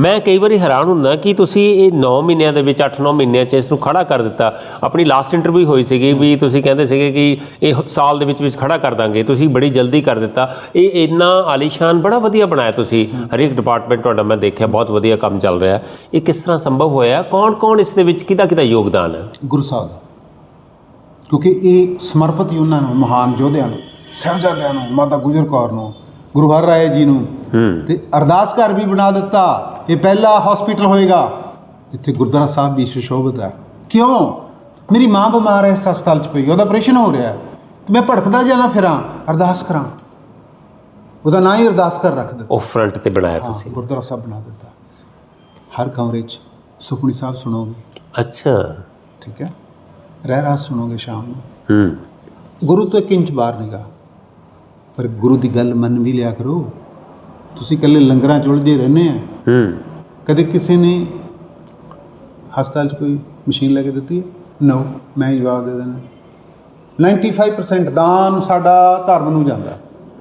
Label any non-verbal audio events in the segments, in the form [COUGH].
ਮੈਂ ਕਈ ਵਾਰੀ ਹੈਰਾਨ ਹੁੰਦਾ ਕਿ ਤੁਸੀਂ ਇਹ 9 ਮਹੀਨਿਆਂ ਦੇ ਵਿੱਚ 8-9 ਮਹੀਨਿਆਂ 'ਚ ਇਸ ਨੂੰ ਖੜਾ ਕਰ ਦਿੱਤਾ। ਆਪਣੀ ਲਾਸਟ ਇੰਟਰਵਿਊ ਹੋਈ ਸੀਗੀ ਵੀ ਤੁਸੀਂ ਕਹਿੰਦੇ ਸੀਗੇ ਕਿ ਇਹ ਸਾਲ ਦੇ ਵਿੱਚ ਵਿੱਚ ਖੜਾ ਕਰ ਦਾਂਗੇ। ਤੁਸੀਂ ਬੜੀ ਜਲਦੀ ਕਰ ਦਿੱਤਾ। ਇਹ ਇੰਨਾ ਆਲੀਸ਼ਾਨ ਬੜਾ ਵਧੀਆ ਬਣਾਇਆ ਤੁਸੀਂ। ਹਰੇਕ ਡਿਪਾਰਟਮੈਂਟ ਤੁਹਾਡਾ ਮੈਂ ਦੇਖਿਆ ਬਹੁਤ ਵਧੀਆ ਕੰਮ ਚੱਲ ਰਿਹਾ। ਇਹ ਕਿਸ ਤਰ੍ਹਾਂ ਸੰਭਵ ਹੋਇਆ? ਕੌਣ-ਕੌਣ ਇਸ ਦੇ ਵਿੱਚ ਕਿਹਦਾ ਕਿਹਦਾ ਯੋਗਦਾਨ ਹੈ? ਗੁਰੂ ਸਾਹਿਬ। ਕਿਉਂਕਿ ਇਹ ਸਮਰਪਿਤ ਹੀ ਉਹਨਾਂ ਨੂੰ, ਮਹਾਨ ਯੋਧਿਆਂ ਨੂੰ, ਸਾਹਿਬਜ਼ਾਦਿਆਂ ਨੂੰ, ਮਾਤਾ ਗੁਜਰ ਕੌਰ ਨੂੰ ਗੁਰੂ ਹਰ ਰਾਏ ਜੀ ਨੂੰ। ਤੇ ਅਰਦਾਸ ਘਰ ਵੀ ਬਣਾ ਦਿੱਤਾ। ਇਹ ਪਹਿਲਾ ਹਸਪੀਟਲ ਹੋਏਗਾ ਜਿੱਥੇ ਗੁਰਦੁਆਰਾ ਸਾਹਿਬ ਵੀ ਸੁਸ਼ੋਭਿਤ ਹੈ। ਕਿਉਂ? ਮੇਰੀ ਮਾਂ ਬਿਮਾਰ ਹੈ ਹਸਪਤਾਲ 'ਚ ਪਈ ਉਹਦਾ ਆਪਰੇਸ਼ਨ ਹੋ ਰਿਹਾ ਤੇ ਮੈਂ ਭੜਕਦਾ ਜਾਣਾ ਫਿਰਾਂ ਅਰਦਾਸ ਕਰਾਂ। ਉਹਦਾ ਨਾਂ ਹੀ ਅਰਦਾਸ ਕਰ ਰੱਖ ਦਿੱਤਾ। ਉਹ ਫਰੰਟ ਤੇ ਬਣਾਇਆ ਤੁਸੀਂ। ਗੁਰਦੁਆਰਾ ਸਾਹਿਬ ਬਣਾ ਦਿੱਤਾ। ਹਰ ਕਮਰੇ 'ਚ ਸੁਖਮਨੀ ਸਾਹਿਬ ਸੁਣੋਗੇ। ਅੱਛਾ। ਠੀਕ ਹੈ? ਰਹਿ ਰਾਸ ਸੁਣੋਗੇ ਸ਼ਾਮ ਨੂੰ। ਹੂੰ। ਗੁਰੂ ਤੋਂ ਇੱਕ ਇੰਚ ਬਾਹਰ ਨਿਗਾ ਪਰ ਗੁਰੂ ਦੀ ਗੱਲ ਮੰਨ ਵੀ ਲਿਆ ਕਰੋ। ਤੁਸੀਂ ਇਕੱਲੇ ਲੰਗਰਾਂ 'ਚ ਉਲਝੇ ਰਹਿੰਦੇ ਆ। ਹੂੰ। ਕਦੇ ਕਿਸੇ ਨੇ ਹਸਪਤਾਲ 'ਚ ਕੋਈ ਮਸ਼ੀਨ ਲੈ ਕੇ ਦਿੱਤੀ ਨੋ ਮੈਂ ਜਵਾਬ ਦੇ ਦੇਣਾ 95% ਦਾਨ ਸਾਡਾ ਧਰਮ ਨੂੰ ਜਾਂਦਾ।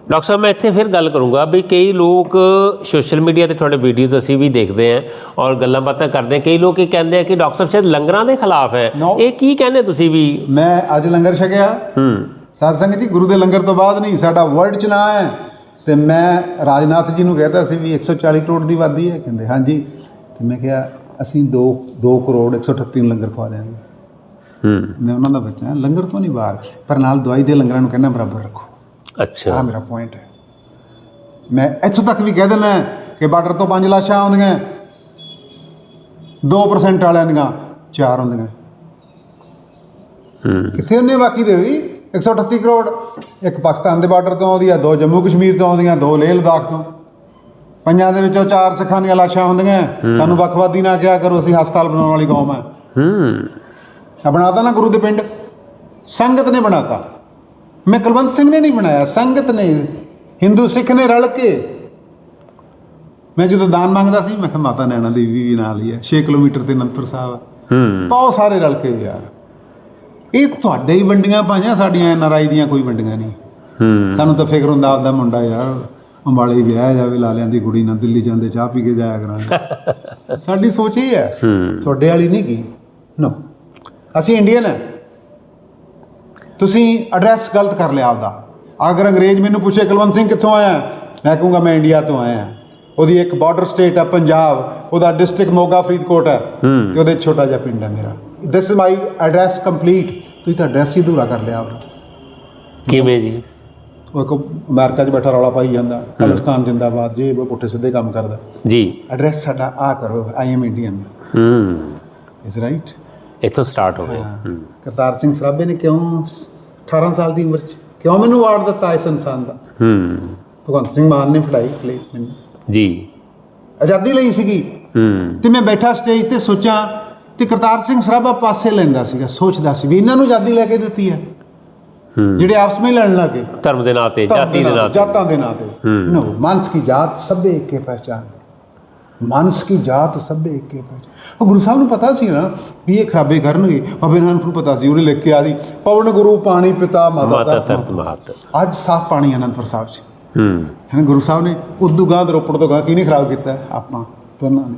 ਡਾਕਟਰ ਸਾਹਿਬ ਮੈਂ ਇੱਥੇ ਫਿਰ ਗੱਲ ਕਰੂੰਗਾ ਵੀ ਕਈ ਲੋਕ ਸੋਸ਼ਲ ਮੀਡੀਆ ਤੇ ਤੁਹਾਡੇ ਵੀਡੀਓਜ਼ ਅਸੀਂ ਵੀ ਦੇਖਦੇ ਆਂ ਔਰ ਗੱਲਾਂ ਬਾਤਾਂ ਕਰਦੇ ਆਂ ਕਈ ਲੋਕ ਇਹ ਕਹਿੰਦੇ ਆ ਕਿ ਡਾਕਟਰ ਸਾਹਿਬ ਸ਼ਾਇਦ ਲੰਗਰਾਂ ਦੇ ਖਿਲਾਫ ਹੈ। No. ਇਹ ਕੀ ਕਹਿੰਦੇ ਤੁਸੀਂ ਵੀ? ਮੈਂ ਅੱਜ ਲੰਗਰ ਛਕਿਆ। ਹੂੰ। ਸਾਧ ਸੰਗਤ ਜੀ ਗੁਰੂ ਦੇ ਲੰਗਰ ਤੋਂ ਬਾਅਦ ਨਹੀਂ ਸਾਡਾ ਵਰਲਡ 'ਚ ਨਾਂ ਹੈ। ਤੇ ਮੈਂ ਰਾਜਨਾਥ ਜੀ ਨੂੰ ਕਹਿਤਾ ਸੀ ਵੀ 140 ਕਰੋੜ ਦੀ ਵਾਦੀ ਹੈ। ਕਹਿੰਦੇ ਹਾਂਜੀ। ਤੇ ਮੈਂ ਕਿਹਾ ਅਸੀਂ 2 2 ਕਰੋੜ 138 ਨੂੰ ਲੰਗਰ ਖਵਾ ਦਿਆਂਗੇ। ਹੂੰ। ਮੈਂ ਉਹਨਾਂ ਦਾ ਬੱਚਾ ਲੰਗਰ ਤੋਂ ਨਹੀਂ ਬਾਹਰ। ਪਰ ਨਾਲ ਦਵਾਈ ਦੇ ਲੰਗਰਾਂ ਨੂੰ ਕਹਿੰਦਾ ਬਰਾਬਰ ਰੱਖੋ। ਅੱਛਾ। ਮੇਰਾ ਪੁਆਇੰਟ ਹੈ। ਮੈਂ ਇੱਥੋਂ ਤੱਕ ਵੀ ਕਹਿ ਦਿੰਦਾ ਕਿ ਬਾਰਡਰ ਤੋਂ ਪੰਜ ਲਾਸ਼ਾਂ ਆਉਂਦੀਆਂ। 2% ਵਾਲਿਆਂ ਦੀਆਂ ਚਾਰ ਹੁੰਦੀਆਂ। ਹੂੰ। ਕਿੱਥੇ ਉਹਨੇ ਬਾਕੀ ਦੇ ਵੀ 138 ਕਰੋੜ ਇੱਕ ਪਾਕਿਸਤਾਨ ਦੇ ਬਾਰਡਰ ਤੋਂ ਆਉਂਦੀ ਆ ਦੋ ਜੰਮੂ ਕਸ਼ਮੀਰ ਤੋਂ ਆਉਂਦੀਆਂ ਦੋ ਲੇਹ ਲਦਾਖ ਤੋਂ। ਪੰਜਾਂ ਦੇ ਵਿੱਚੋਂ ਚਾਰ ਸਿੱਖਾਂ ਦੀਆਂ ਲਾਸ਼ਾਂ ਹੁੰਦੀਆਂ। ਸਾਨੂੰ ਵੱਖਵਾਦੀ ਨਾ ਕਿਹਾ ਕਰੋ ਅਸੀਂ ਹਸਪਤਾਲ ਬਣਾਉਣ ਵਾਲੀ ਕੌਮ ਹੈ ਹੂੰ। ਆ ਬਣਾਤਾ ਨਾ ਗੁਰੂ ਦੇ ਪਿੰਡ। ਸੰਗਤ ਨੇ ਬਣਾਤਾ। ਮੈਂ ਕੁਲਵੰਤ ਸਿੰਘ ਨੇ ਨਹੀਂ ਬਣਾਇਆ ਸੰਗਤ ਨੇ। ਹਿੰਦੂ ਸਿੱਖ ਨੇ ਰਲ ਕੇ। ਮੈਂ ਜਦੋਂ ਦਾਨ ਮੰਗਦਾ ਸੀ ਮੈਂ ਕਿਹਾ ਮਾਤਾ ਨੈਣਾ ਦੇਵੀ ਵੀ ਨਾਲ ਹੀ ਹੈ 6 ਕਿਲੋਮੀਟਰ ਤੇ ਅਨੰਦਪੁਰ ਸਾਹਿਬ ਹੈ ਹੂੰ। ਪਾਓ ਸਾਰੇ ਰਲ ਕੇ ਯਾਰ। ਇਹ ਤੁਹਾਡੇ ਹੀ ਵੰਡੀਆਂ ਪਾਈਆਂ ਸਾਡੀਆਂ ਐਨਆਰਆਈ ਦੀਆਂ ਕੋਈ ਵੰਡੀਆਂ ਨਹੀਂ। ਹੂੰ। ਸਾਨੂੰ ਤਾਂ ਫਿਕਰ ਹੁੰਦਾ ਆਪਦਾ ਮੁੰਡਾ ਯਾਰ ਅੰਬਾਲੇ ਵਿਆਹ ਜਾਵੇ ਲਾਲਿਆਂ ਦੀ ਕੁੜੀ ਨਾਲ ਦਿੱਲੀ ਜਾਂਦੇ ਚਾਹ ਪੀ ਕੇ ਜਾਇਆ ਕਰਾਂਗੇ। [LAUGHS] ਸਾਡੀ ਸੋਚ ਇਹ ਹੈ ਹੂੰ। ਤੁਹਾਡੇ ਵਾਲੀ ਨਹੀਂ ਗਈ ਨੋ ਅਸੀਂ ਇੰਡੀਅਨ ਹੈ। ਤੁਸੀਂ ਐਡਰੈਸ ਗਲਤ ਕਰ ਲਿਆ ਆਪਦਾ। ਅਗਰ ਅੰਗਰੇਜ਼ ਮੈਨੂੰ ਪੁੱਛੇ ਕੁਲਵੰਤ ਸਿੰਘ ਕਿੱਥੋਂ ਆਇਆ? ਮੈਂ ਕਹੂੰਗਾ ਮੈਂ ਇੰਡੀਆ ਤੋਂ ਆਇਆ। ਹਾਂ ਉਹਦੀ ਇੱਕ ਬਾਰਡਰ ਸਟੇਟ ਹੈ ਪੰਜਾਬ ਉਹਦਾ ਡਿਸਟ੍ਰਿਕਟ ਮੋਗਾ ਫਰੀਦਕੋਟ ਹੈ। ਤੇ ਉਹਦੇ ਛੋਟਾ ਜਿਹਾ ਪਿੰਡ ਹੈ ਮੇਰਾ। This is my address complete ਤੁਸੀਂ ਤਾਂ ਐਡਰੈਸ ਹੀ ਅਧੂਰਾ ਕਰ ਲਿਆ ਆਪਦਾ ਕਿਵੇਂ ਜੀ? ਉਹ ਇੱਕ ਅਮਰੀਕਾ 'ਚ ਬੈਠਾ ਰੌਲਾ ਪਾਈ ਜਾਂਦਾ ਖਾਲਿਸਤਾਨ ਜਿੰਦਾਬਾਦ ਜੇ ਉਹ ਪੁੱਠੇ ਸਿੱਧੇ ਕੰਮ ਕਰਦਾ। ਜੀ। ਐਡਰੈਸ ਸਾਡਾ ਆ ਕਰੋ ਆਈ ਐਮ ਇੰਡੀਅਨ ਹੂੰ। ਇਜ਼ ਰਾਈਟ ਇੱਥੋਂ ਸਟਾਰਟ ਹੂੰ ਕਰਤਾਰ ਸਿੰਘ ਸਰਾਭੇ ਨੇ ਕਿਉਂ 18 ਸਾਲ ਦੀ ਉਮਰ 'ਚ ਕਿਉਂ ਮੈਨੂੰ ਅਵਾਰਡ ਦਿੱਤਾ ਇਸ ਇਨਸਾਨ ਦਾ? ਹੂੰ। ਭਗਵੰਤ ਸਿੰਘ ਮਾਨ ਨੇ ਫੜਾਈ ਪਲੇ ਮੈਨੂੰ। ਜੀ। ਆਜ਼ਾਦੀ ਲਈ ਸੀਗੀ। ਹੂੰ। ਤੇ ਮੈਂ ਬੈਠਾ ਸਟੇਜ ਤੇ ਸੋਚਾਂ ਤੇ ਕਰਤਾਰ ਸਿੰਘ ਸਰਾਭਾ ਪਾਸੇ ਲੈਂਦਾ ਸੀਗਾ ਸੋਚਦਾ ਸੀ ਵੀ ਇਹਨਾਂ ਨੂੰ ਆਜ਼ਾਦੀ ਲੈ ਕੇ ਦਿੱਤੀ ਹੈ। ਜਿਹੜੇ ਆਪਸ ਵਿੱਚ ਲੜਨ ਲੱਗੇ। ਧਰਮ ਦੇ ਨਾਂ ਤੇ ਜਾਤੀ ਦੇ ਨਾਂ ਤੇ ਜਾਤਾਂ ਦੇ ਨਾਂ ਤੇ। ਨੋ ਮਾਨਸ ਕੀ ਜਾਤ ਸਭੇ ਏਕੇ ਪਹਿਚਾਨ। ਮਾਨਸ ਕੀ ਜਾਤ ਸਭੇ ਏਕੇ ਪਹਿਚਾਨ। ਉਹ ਗੁਰੂ ਸਾਹਿਬ ਨੂੰ ਪਤਾ ਸੀ ਨਾ ਵੀ ਇਹ ਖਰਾਬੇ ਕਰਨਗੇ। ਬਾਬੇ ਨਾਨਕ ਨੂੰ ਪਤਾ ਸੀ ਉਹਨੇ ਲਿਖ ਕੇ ਆਦੀ ਪਵਨ ਗੁਰੂ ਪਾਣੀ ਪਿਤਾ ਮਾਤਾ ਮਾਤਾ ਧਰਤ ਮਾਤ। ਅੱਜ ਸਾਫ਼ ਪਾਣੀ ਅਨੰਦਪੁਰ ਸਾਹਿਬ 'ਚ। ਹੂੰ। ਗੁਰੂ ਸਾਹਿਬ ਨੇ ਉਦੋਂ ਗਾਂ ਰੋਪੜ ਤੋਂ ਗਾਂ ਕਿਹਨੇ ਖਰਾਬ ਕੀਤਾ? ਆਪਾਂ ਦੋਨਾਂ ਨੇ।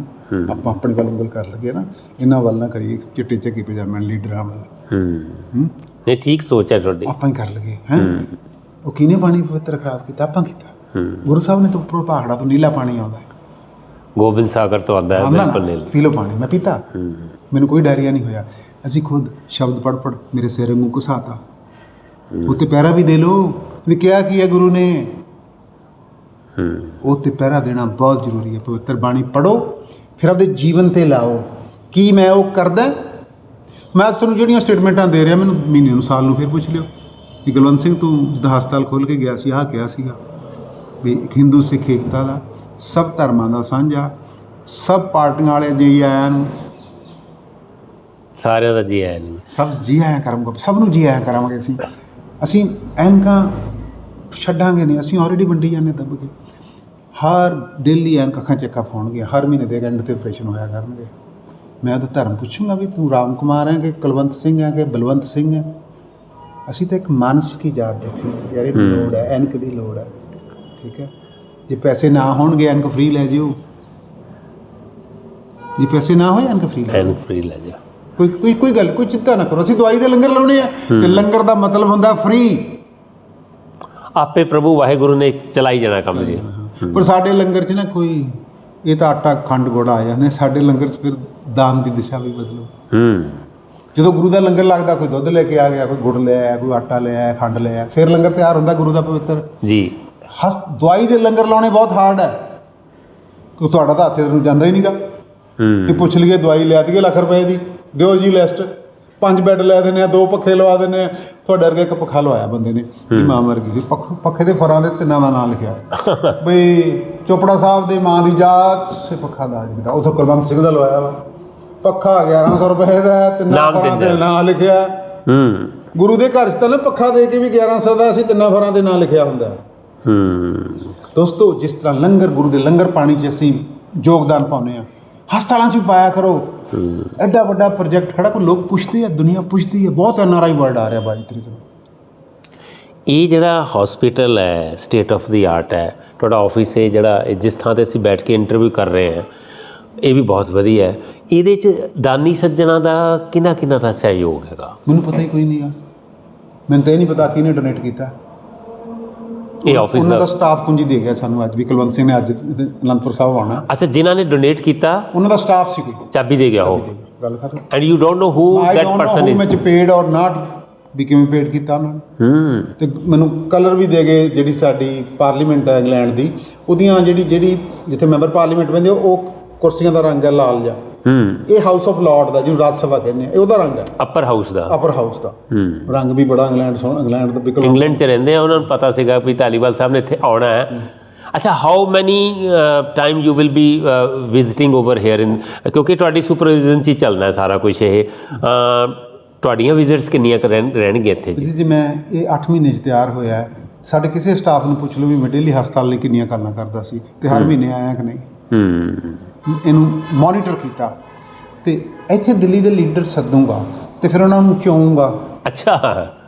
ਆਪਾਂ ਆਪਣੀ ਵੱਲ ਉਂਗਲ ਕਰ ਲਗੇ ਨਾ ਇਹਨਾਂ ਵੱਲ ਨਾ ਕਰੀਏ ਚਿੱਟੇ ਚੱਕੀ ਪਜਾਮੇ ਲੀਡਰਾਂ ਵੱਲ। ਹੂੰ। ਹੂੰ? ਨਹੀਂ ਠੀਕ ਸੋਚ ਹੈ ਤੁਹਾਡੀ। ਆਪਾਂ ਹੀ ਕਰ ਲਗੇ ਹੈ? ਉਹ ਕਿਹਨੇ ਪਾਣੀ ਪਵਿੱਤਰ ਖਰਾਬ ਕੀਤਾ? ਆਪਾਂ ਕੀਤਾ। ਗੁਰੂ ਸਾਹਿਬ ਨੇ ਤਾਂ ਉੱਪਰੋਂ ਪਹਾੜਾਂ ਤੋਂ ਨੀਲਾ ਪਾਣੀ ਆਉਂਦਾ ਹੈ। ਗੋਬਿੰਦ ਸਾਗਰ ਤੋਂ ਆਉਂਦਾ ਹੈ ਬਿਲਕੁਲ ਨਾ? ਨੀਲ। ਪੀ ਲਓ ਪਾਣੀ ਮੈਂ ਪੀਤਾ। ਮੈਨੂੰ ਕੋਈ ਡਾਇਰੀਆ ਨਹੀਂ ਹੋਇਆ। ਅਸੀਂ ਖੁਦ ਸ਼ਬਦ ਪੜ ਪੜ ਮੇਰੇ ਸਿਰ ਨੂੰ ਘੁਸਾਤਾ। ਉੱਤੇ ਪੈਰਾ ਵੀ ਦੇ ਲੋ ਵੀ ਕਿਹਾ ਕੀ ਹੈ ਗੁਰੂ ਨੇ? ਉਹ ਤੇ ਪਹਿਰਾ ਦੇਣਾ ਬਹੁਤ ਜ਼ਰੂਰੀ ਹੈ। ਪਵਿੱਤਰ ਬਾਣੀ ਪੜੋ ਫਿਰ ਆਪਦੇ ਜੀਵਨ ਤੇ ਲਾਓ। ਕੀ ਮੈਂ ਉਹ ਕਰਦਾ? ਮੈਂ ਤੁਹਾਨੂੰ ਜਿਹੜੀਆਂ ਸਟੇਟਮੈਂਟਾਂ ਦੇ ਰਿਹਾ ਮੈਨੂੰ ਮਹੀਨੇ ਨੂੰ ਸਾਲ ਨੂੰ ਫਿਰ ਪੁੱਛ ਲਿਓ। ਕਿ ਗੁਲਵੰਤ ਸਿੰਘ ਤੂੰ ਜਦੋਂ ਹਸਪਤਾਲ ਖੋਲ ਕੇ ਗਿਆ ਸੀ ਆਹ ਕਿਹਾ ਸੀਗਾ ਵੀ ਇੱਕ ਹਿੰਦੂ ਸਿੱਖ ਏਕਤਾ ਦਾ ਸਭ ਧਰਮਾਂ ਦਾ ਸਾਂਝਾ ਸਭ ਪਾਰਟੀਆਂ ਵਾਲੇ ਜੀ ਆਇਆਂ ਨੂੰ। ਸਾਰਿਆਂ ਦਾ ਜੀ ਆਇਆਂ ਨੂੰ। ਸਭ ਜੀ ਆਇਆਂ ਕਰਾਂਗੇ ਸਭ ਨੂੰ ਜੀ ਆਇਆਂ ਕਰਾਂਗੇ ਅਸੀਂ। ਅਸੀਂ ਐਨਕਾਂ ਛੱਡਾਂਗੇ ਨਹੀਂ ਅਸੀਂ ਆਲਰੇਡੀ ਵੰਡੀ ਜਾਂਦੇ ਦੱਬ ਕੇ। ਹਰ ਡੇਲੀ ਐਨਕ ਅੱਖਾਂ ਚੈੱਕਅਪ ਹੋਣਗੇ ਹਰ ਮਹੀਨੇ ਦੇ ਐਂਡ ਤੇ ਆਪਰੇਸ਼ਨ ਹੋਇਆ ਕਰਨਗੇ। ਮੈਂ ਉਹਦਾ ਧਰਮ ਪੁੱਛੂੰਗਾ ਵੀ ਤੂੰ ਰਾਮ ਕੁਮਾਰ ਹੈ ਕਿ ਕੁਲਵੰਤ ਸਿੰਘ ਹੈ ਕਿ ਬਲਵੰਤ ਸਿੰਘ ਹੈ। ਅਸੀਂ ਤਾਂ ਇੱਕ ਮਾਨਸ ਕੀ ਜਾਤ ਦੇਖਣੀ ਹੈ ਯਾਰ ਇਹ ਲੋੜ ਹੈ ਐਨਕ ਦੀ ਲੋੜ ਹੈ ਠੀਕ ਹੈ। ਜੇ ਪੈਸੇ ਨਾ ਹੋਣਗੇ ਐਨਕ ਫ੍ਰੀ ਲੈ ਜਿਓ। ਜੇ ਪੈਸੇ ਨਾ ਹੋਏ ਐਨਕ ਫ੍ਰੀ ਐਨ ਫ੍ਰੀ ਲੈ ਜਾ ਕੋਈ ਕੋਈ ਕੋਈ ਗੱਲ ਕੋਈ ਚਿੰਤਾ ਨਾ ਕਰੋ। ਅਸੀਂ ਦਵਾਈ ਦੇ ਲੰਗਰ ਲਾਉਣੇ ਆ ਤੇ ਲੰਗਰ ਦਾ ਮਤਲਬ ਹੁੰਦਾ ਫ੍ਰੀ ਆਪੇ ਪ੍ਰਭੂ ਵਾਹਿਗੁਰੂ ਨੇ ਚਲਾਈ ਜਾਣਾ ਕੰਮ ਜੀ। ਪਰ ਸਾਡੇ ਲੰਗਰ 'ਚ ਨਾ ਕੋਈ ਇਹ ਤਾਂ ਆਟਾ ਖੰਡ ਗੋੜਾ ਆ ਜਾਂਦੇ ਸਾਡੇ ਲੰਗਰ 'ਚ ਫਿਰ ਦਾਨ ਦੀ ਦਿਸ਼ਾ ਵੀ ਬਦਲੋ। ਹੂੰ। ਜਦੋਂ ਗੁਰੂ ਦਾ ਲੰਗਰ ਲੱਗਦਾ ਕੋਈ ਦੁੱਧ ਲੈ ਕੇ ਆ ਗਿਆ ਕੋਈ ਗੁੜ ਲੈ ਆਇਆ ਕੋਈ ਆਟਾ ਲੈ ਆਇਆ ਖੰਡ ਲੈ ਆਇਆ ਫਿਰ ਲੰਗਰ ਤਿਆਰ ਹੁੰਦਾ ਗੁਰੂ ਦਾ ਪਵਿੱਤਰ। ਜੀ। ਹਸ ਦਵਾਈ ਦੇ ਲੰਗਰ ਲਾਉਣੇ ਬਹੁਤ ਹਾਰਡ ਹੈ ਕਿ ਤੁਹਾਡਾ ਤਾਂ ਹੱਥੇ ਨੂੰ ਜਾਂਦਾ ਹੀ ਨਹੀਂਗਾ ਹੂੰ। ਕਿ ਪੁੱਛ ਲਈਏ ਦਵਾਈ ਲਿਆ ਦਈਏ ਲੱਖ ਰੁਪਏ ਦੀ ਦਿਓ ਜੀ ਲਿਸਟ ਪੰਜ ਬੈੱਡ ਲੈ ਦਿੰਦੇ ਆ ਦੋ ਪੱਖੇ ਲਵਾ ਦਿੰਦੇ ਆ। ਤੁਹਾਡੇ ਵਰਗੇ ਇੱਕ ਪੱਖਾ ਲਵਾਇਆ ਬੰਦੇ ਨੇ ਦੀ ਮਾਂ ਮਰ ਗਈ ਸੀ। ਪੱਖ- ਪੱਖੇ ਦੇ ਫਰਾਂ ਦੇ ਤਿੰਨਾਂ ਦਾ ਨਾਂ ਲਿਖਿਆ। [LAUGHS] ਬਈ ਚੋਪੜਾ ਸਾਹਿਬ ਦੇ ਮਾਂ ਦੀ ਜਾਤ ਸੇ ਪੱਖਾ ਦਾ ਜਿਹੜਾ ਉਥੋਂ ਕੁਲਵੰਤ ਸਿੰਘ ਦਾ ਲਵਾਇਆ ਵਾ। ਪੱਖਾ 1100 ਰੁਪਏ ਦਾ ਹੈ, ਤਿੰਨਾਂ ਨਾਮ ਫਰਾਂ ਦੇ ਦਿੰਦਾ। ਨਾਂ ਲਿਖਿਆ। ਹੂੰ। ਗੁਰੂ ਦੇ ਘਰ 'ਚ ਤਾਂ ਨਾ ਪੱਖਾ ਦੇ ਕੇ ਵੀ 1100 ਦਾ ਸੀ ਤਿੰਨਾਂ ਫਰਾਂ ਦੇ ਨਾਂ ਲਿਖਿਆ ਹੁੰਦਾ ਹੂੰ। ਦੋਸਤੋ ਜਿਸ ਤਰ੍ਹਾਂ ਲੰਗਰ ਗੁਰੂ ਦੇ ਲੰਗਰ ਪਾਣੀ 'ਚ ਅਸੀਂ ਯੋਗਦਾਨ ਪਾਉਂਦੇ ਆ ਹਸਪਤਾਲਾਂ 'ਚ ਵੀ ਪਾਇਆ ਕਰੋ। ਐਡਾ ਵੱਡਾ ਪ੍ਰੋਜੈਕਟ ਖੜਾ ਕੋ ਲੋਕ ਪੁੱਛਦੇ ਆ ਦੁਨੀਆ ਪੁੱਛਦੀ ਹੈ ਬਹੁਤ ਐਨ ਆਰ ਆਈ ਵਰਡ ਆ ਰਿਹਾ ਬਾਈ ਤਰੀਕ ਇਹ ਜਿਹੜਾ ਹਸਪੀਟਲ ਹੈ ਸਟੇਟ ਆਫ ਦੀ ਆਰਟ ਹੈ ਤੁਹਾਡਾ ਆਫਿਸ ਹੈ ਜਿਹੜਾ ਜਿਸ ਥਾਂ ਤੇ ਅਸੀਂ ਬੈਠ ਕੇ ਇੰਟਰਵਿਊ ਕਰ ਰਹੇ ਹਾਂ ਇਹ ਵੀ ਬਹੁਤ ਵਧੀਆ ਹੈ। ਇਹਦੇ ਚ ਦਾਨੀ ਸੱਜਣਾ ਦਾ ਕਿੰਨਾ ਕਿੰਨਾ ਦਾ ਸਹਿਯੋਗ ਹੈਗਾ? ਮੈਨੂੰ ਪਤਾ ਹੀ ਕੋਈ ਨਹੀਂ ਆ। ਮੈਨੂੰ ਤਾਂ ਇਹ ਨਹੀਂ ਪਤਾ ਕਿਹਨੇ ਡੋਨੇਟ ਕੀਤਾ। ਇਹ ਆਫਿਸ ਉਹਨਾਂ ਦਾ ਸਟਾਫ ਕੁੰਜੀ ਦੇ ਗਿਆ ਸਾਨੂੰ ਅੱਜ ਵੀ ਕੁਲਵੰਤ ਸਿੰਘ ਨੇ ਅੱਜ ਅਨੰਦਪੁਰ ਸਾਹਿਬ ਆਉਣਾ। ਅੱਛਾ ਜਿਨ੍ਹਾਂ ਨੇ ਡੋਨੇਟ ਕੀਤਾ ਉਹਨਾਂ ਦਾ ਸਟਾਫ ਸੀ ਕੋਈ? ਚਾਬੀ ਦੇ ਗਿਆ ਉਹ। ਗੱਲ ਖਤਮ। And you don't know who that person who ਮੈਂ ਇਜ਼ ਪੇਡ ਔਰ ਨਾਟ ਵੀ ਕਿਵੇਂ ਪੇਡ ਕੀਤਾ ਉਹਨਾਂ ਨੇ। ਹੂੰ। ਤੇ ਮੈਨੂੰ ਕਲਰ ਵੀ ਦੇ ਗਏ ਜਿਹੜੀ ਸਾਡੀ ਪਾਰਲੀਮੈਂਟ ਹੈ ਇੰਗਲੈਂਡ ਦੀ। ਉਹਦੀਆਂ ਜਿਹੜੀ ਜਿਹੜੀ ਜਿੱਥੇ ਮੈਂਬਰ ਪਾਰਲੀਮੈਂਟ ਬੰਦੇ ਉਹ ਕੁਰਸੀਆਂ ਦਾ ਰੰਗ ਹੈ ਲਾਲ ਜਿਹਾ। ਹੂੰ। ਇਹ ਹਾਊਸ ਆਫ ਲਾਰਡ ਦਾ ਜਿਹਨੂੰ ਰਾਜ ਸਭਾ ਕਹਿੰਦੇ ਆ ਇਹ ਉਹਦਾ ਰੰਗ ਹੈ। ਅਪਰ ਹਾਊਸ ਦਾ। ਅਪਰ ਹਾਊਸ ਦਾ। ਹੂੰ। ਰੰਗ ਵੀ ਬੜਾ ਇੰਗਲੈਂਡ ਸੋਹਣਾ ਇੰਗਲੈਂਡ ਦਾ ਵਿਕਲ ਇੰਗਲੈਂਡ ਚ ਰਹਿੰਦੇ ਆ ਉਹਨਾਂ ਨੂੰ ਪਤਾ ਸੀਗਾ ਵੀ ਧਾਲੀਵਾਲ ਸਾਹਿਬ ਨੇ ਇੱਥੇ ਆਉਣਾ ਹੈ। ਅੱਛਾ how many time you will be visiting over here in ਕਿਉਂਕਿ ਤੁਹਾਡੀ ਸੁਪਰਵਿਜ਼ਨ ਚ ਹੀ ਚੱਲਣਾ ਹੈ ਸਾਰਾ ਕੁਝ ਇਹ। ਤੁਹਾਡੀਆਂ ਵਿਜ਼ਿਟਸ ਕਿੰਨੀਆਂ ਰਹਿਣਗੀਆਂ ਇੱਥੇ ਜੀ? ਜੀ ਜੀ ਮੈਂ ਇਹ 8 ਮਹੀਨੇ 'ਚ ਤਿਆਰ ਹੋਇਆ ਹੈ। ਸਾਡੇ ਕਿਸੇ ਸਟਾਫ ਨੂੰ ਪੁੱਛ ਲਓ ਵੀ ਮੈਂ ਡੇਲੀ ਹਸਪਤਾਲ ਲਈ ਕਿੰਨੀਆਂ ਕਰਨਾ ਕਰਦਾ ਸੀ ਤੇ ਹਰ ਮਹੀਨੇ ਆਇਆ ਕਿ ਨਹੀਂ। ਹੂੰ। ਇਹਨੂੰ ਮੋਨੀਟਰ ਕੀਤਾ ਤੇ ਇੱਥੇ ਦਿੱਲੀ ਦੇ ਲੀਡਰ ਸੱਦੂਗਾ ਤੇ ਫਿਰ ਉਹਨਾਂ ਨੂੰ ਚੋਊਂਗਾ। ਅੱਛਾ।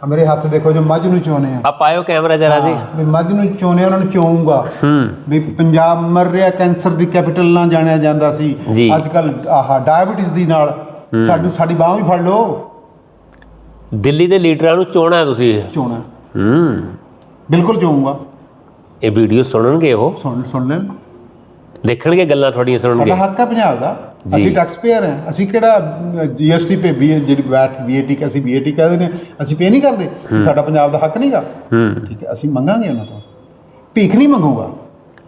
ਆ ਮੇਰੇ ਹੱਥ ਦੇਖੋ ਜੋ ਮੱਝ ਨੂੰ ਚੋਨੇ ਆ। ਆ ਪਾਇਓ ਕੈਮਰਾ ਜਰਾ ਜੀ। ਵੀ ਮੱਝ ਨੂੰ ਚੋਨੇ ਉਹਨਾਂ ਨੂੰ ਚੋਊਂਗਾ। ਹੂੰ। ਵੀ ਪੰਜਾਬ ਮਰ ਰਿਹਾ ਕੈਂਸਰ ਦੀ ਕੈਪੀਟਲ ਨਾ ਜਾਣਿਆ ਜਾਂਦਾ ਸੀ। ਜੀ। ਅੱਜ ਕੱਲ ਆਹ ਡਾਇਬੀਟਿਸ ਦੀ ਨਾਲ ਸਾਡੀ ਸਾਡੀ ਬਾਹ ਵੀ ਫੜ ਲਓ। ਦਿੱਲੀ ਦੇ ਲੀਡਰਾਂ ਨੂੰ ਚੋਣਾ ਹੈ ਤੁਸੀਂ। ਚੋਣਾ। ਹੂੰ। ਬਿਲਕੁਲ ਚੋਊਂਗਾ। ਇਹ ਵੀਡੀਓ ਸੁਣਨਗੇ ਉਹ। ਸੁਣ ਸੁਣ ਲੈਣ। ਦੇਖਣਗੇ ਗੱਲਾਂ ਤੁਹਾਡੀਆਂ ਸੁਣਨਗੇ। ਸਾਡਾ ਹੱਕ ਹੈ ਪੰਜਾਬ ਦਾ। ਅਸੀਂ ਟੈਕਸ ਪੇਅਰ ਹਾਂ। ਅਸੀਂ ਕਿਹੜਾ ਜੀਐਸਟੀ ਪੇ ਵੀ ਜਿਹੜੀ ਵੈਟ ਵੀਏਟੀ ਕਿ ਅਸੀਂ ਵੀਏਟੀ ਕਹਿੰਦੇ ਨੇ ਅਸੀਂ ਪੇ ਨਹੀਂ ਕਰਦੇ। ਸਾਡਾ ਪੰਜਾਬ ਦਾ ਹੱਕ ਨਹੀਂਗਾ। ਠੀਕ ਹੈ ਅਸੀਂ ਮੰਗਾਂਗੇ ਉਹਨਾਂ ਤੋਂ। ਭੀਖ ਨਹੀਂ ਮੰਗੂਗਾ।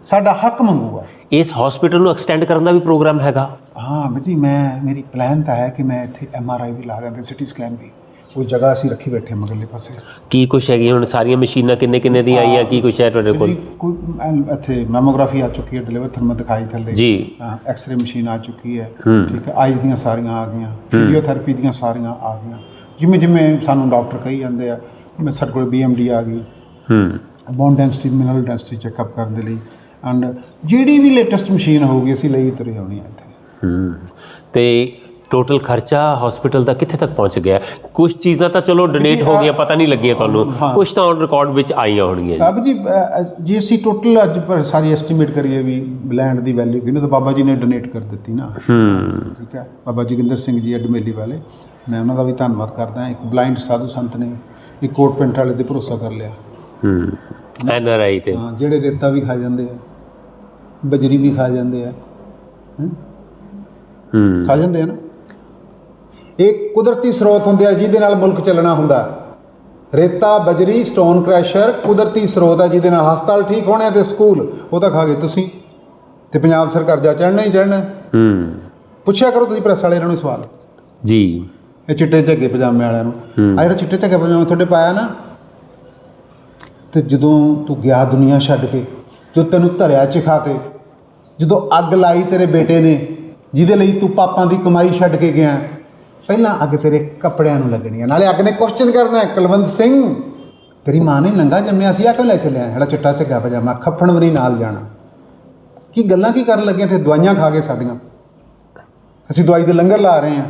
ਸਾਡਾ ਹੱਕ ਮੰਗੂਗਾ। ਇਸ ਹਸਪੀਟਲ ਨੂੰ ਐਕਸਟੈਂਡ ਕਰਨ ਦਾ ਵੀ ਪ੍ਰੋਗਰਾਮ ਹੈਗਾ। ਹਾਂ ਬੇਟੀ ਮੈਂ ਮੇਰੀ ਪਲਾਨ ਤਾਂ ਹੈ ਕਿ ਮੈਂ ਇੱਥੇ ਐਮਆਰਆਈ ਵੀ ਲਾ ਦਿੰਦੇ ਸਿਟੀ ਸਕੈਨ ਵੀ। ਉਹ ਜਗ੍ਹਾ ਅਸੀਂ ਰੱਖੀ ਬੈਠੇ ਹਾਂ ਮਗਰਲੇ ਪਾਸੇ। ਕੀ ਕੁਛ ਹੈਗੀ? ਹੁਣ ਸਾਰੀਆਂ ਮਸ਼ੀਨਾਂ ਕਿੰਨੇ ਕਿੰਨੇ ਦੀਆਂ ਆਈਆਂ? ਕੀ ਕੁਛ ਹੈ ਤੁਹਾਡੇ ਕੋਲ? ਜੀ, ਕੋਈ ਐਨ- ਇੱਥੇ ਮੈਮੋਗ੍ਰਾਫੀ ਆ ਚੁੱਕੀ ਹੈ ਡਿਲੀਵਰ ਥਰਮਲ ਦਿਖਾਈ ਥੱਲੇ। ਜੀ। ਹਾਂ ਐਕਸ-ਰੇ ਮਸ਼ੀਨ ਆ ਚੁੱਕੀ ਹੈ। ਹੂੰ। ਠੀਕ ਹੈ ਆਈਜ਼ ਦੀਆਂ ਸਾਰੀਆਂ ਆ ਗਈਆਂ ਫਿਜ਼ੀਓਥੈਰੇਪੀ ਦੀਆਂ ਸਾਰੀਆਂ ਆ ਗਈਆਂ। ਜਿਵੇਂ ਜਿਵੇਂ ਸਾਨੂੰ ਡਾਕਟਰ ਕਹੀ ਜਾਂਦੇ ਆ ਮੈਂ ਸਾਡੇ ਕੋਲ ਬੀਐਮਡੀ ਆ ਗਈ। ਹੂੰ। Bone density mineral density checkup ਕਰਨ ਦੇ ਲਈ। ਐਂਡ ਜਿਹੜੀ ਵੀ ਲੇਟੈਸਟ ਮਸ਼ੀਨ ਹੋਊਗੀ ਅਸੀਂ ਲਈ ਤੁਰੇ ਆਉਣੀ ਆ ਇੱਥੇ। ਹੂੰ। ਤੇ ਟੋਟਲ ਖਰਚਾ ਹਸਪੀਟਲ ਦਾ ਕਿੱਥੇ ਤੱਕ ਪਹੁੰਚ ਗਿਆ? ਕੁਝ ਚੀਜ਼ਾਂ ਤਾਂ ਚਲੋ ਡੋਨੇਟ ਹੋ ਗਈਆਂ ਪਤਾ ਨਹੀਂ ਲੱਗੀਆਂ ਤੁਹਾਨੂੰ। ਕੁਝ ਤਾਂ ਔਨ ਰਿਕਾਰਡ ਵਿੱਚ ਆਈਆਂ ਹੋਣਗੀਆਂ ਜੀ। ਅਬ ਜੀ ਜੇ ਅਸੀਂ ਟੋਟਲ ਅੱਜ ਪਰ ਸਾਰੀ ਐਸਟੀਮੇਟ ਕਰੀਏ ਵੀ ਲੈਂਡ ਦੀ ਵੈਲਿਊ ਕਿਹਨੂੰ ਤਾਂ ਬਾਬਾ ਜੀ ਨੇ ਡੋਨੇਟ ਕਰ ਦਿੱਤੀ ਨਾ। ਹੂੰ। ਠੀਕ ਹੈ। ਬਾਬਾ ਜੋਗਿੰਦਰ ਸਿੰਘ ਜੀ ਅਡਮੇਲੀ ਵਾਲੇ ਮੈਂ ਉਹਨਾਂ ਦਾ ਵੀ ਧੰਨਵਾਦ ਕਰਦਾ। ਇੱਕ ਬਲਾਈਂਡ ਸਾਧੂ ਸੰਤ ਨੇ ਇੱਕ ਕੋਟ ਪੈਂਟ ਵਾਲੇ ਤੇ ਭਰੋਸਾ ਕਰ ਲਿਆ। ਹੂੰ। ਐਨ ਆਰ ਆਈ ਤੇ। ਹਾਂ ਜਿਹੜੇ ਰੇਤਾ ਵੀ ਖਾ ਜਾਂਦੇ ਆ ਬਜਰੀ ਵੀ ਖਾ ਜਾਂਦੇ ਆ? ਹੂੰ। ਖਾ ਜਾਂਦੇ ਆ ਨਾ? ਇਹ ਕੁਦਰਤੀ ਸਰੋਤ ਹੁੰਦੇ ਆ ਜਿਹਦੇ ਨਾਲ ਮੁਲਕ ਚੱਲਣਾ ਹੁੰਦਾ। ਰੇਤਾ ਬਜਰੀ ਸਟੋਨ ਕ੍ਰੈਸ਼ਰ ਕੁਦਰਤੀ ਸਰੋਤ ਆ ਜਿਹਦੇ ਨਾਲ ਹਸਪਤਾਲ ਠੀਕ ਹੋਣੇ ਤੇ ਸਕੂਲ ਉਹ ਤਾਂ ਖਾ ਗਏ ਤੁਸੀਂ। ਤੇ ਪੰਜਾਬ ਸਰਕਾਰ ਜਾ ਚੜਨਾ ਹੀ ਚੜਨਾ ਹੂੰ। ਪੁੱਛਿਆ ਕਰੋ ਤੁਸੀਂ ਪ੍ਰੈਸ ਵਾਲੇ ਇਹਨਾਂ ਨੂੰ ਸਵਾਲ। ਜੀ। ਇਹ ਚਿੱਟੇ ਝੱਗੇ ਪਜਾਮੇ ਵਾਲਿਆਂ ਨੂੰ। ਆ ਜਿਹੜਾ ਚਿੱਟੇ ਝੱਗੇ ਪਜਾਮੇ ਤੁਹਾਡੇ ਪਾਇਆ ਨਾ ਤੇ ਜਦੋਂ ਤੂੰ ਗਿਆ ਦੁਨੀਆ ਛੱਡ ਕੇ ਜੋ ਤੈਨੂੰ ਧਰਿਆ ਚਿਖਾ ਤੇ ਜਦੋਂ ਅੱਗ ਲਾਈ ਤੇਰੇ ਬੇਟੇ ਨੇ ਜਿਹਦੇ ਲਈ ਤੂੰ ਪਾਪਾਂ ਦੀ ਕਮਾਈ ਛੱਡ ਕੇ ਗਿਆ ਪਹਿਲਾਂ ਅੱਗ ਤੇਰੇ ਕੱਪੜਿਆਂ ਨੂੰ ਲੱਗਣੀ ਹੈ ਨਾਲੇ ਅੱਗ ਨੇ ਕੁਐਸਚਨ ਕਰਨਾ ਹੈ ਕੁਲਵੰਤ ਸਿੰਘ। ਤੇਰੀ ਮਾਂ ਨੇ ਨੰਗਾ ਜੰਮਿਆ ਸੀ ਆ ਕਿਉਂ ਲੈ ਚੱਲਿਆ? ਜਿਹੜਾ ਚਿੱਟਾ ਝੱਗਾ ਪਜਾਮਾ ਖੱਫਣ ਵੀ ਨਹੀਂ ਨਾਲ ਜਾਣਾ। ਕੀ ਗੱਲਾਂ ਕੀ ਕਰਨ ਲੱਗੇ ਤੇ ਦਵਾਈਆਂ ਖਾ ਕੇ ਸਾਡੀਆਂ। ਅਸੀਂ ਦਵਾਈ ਦੇ ਲੰਗਰ ਲਾ ਰਹੇ ਹਾਂ।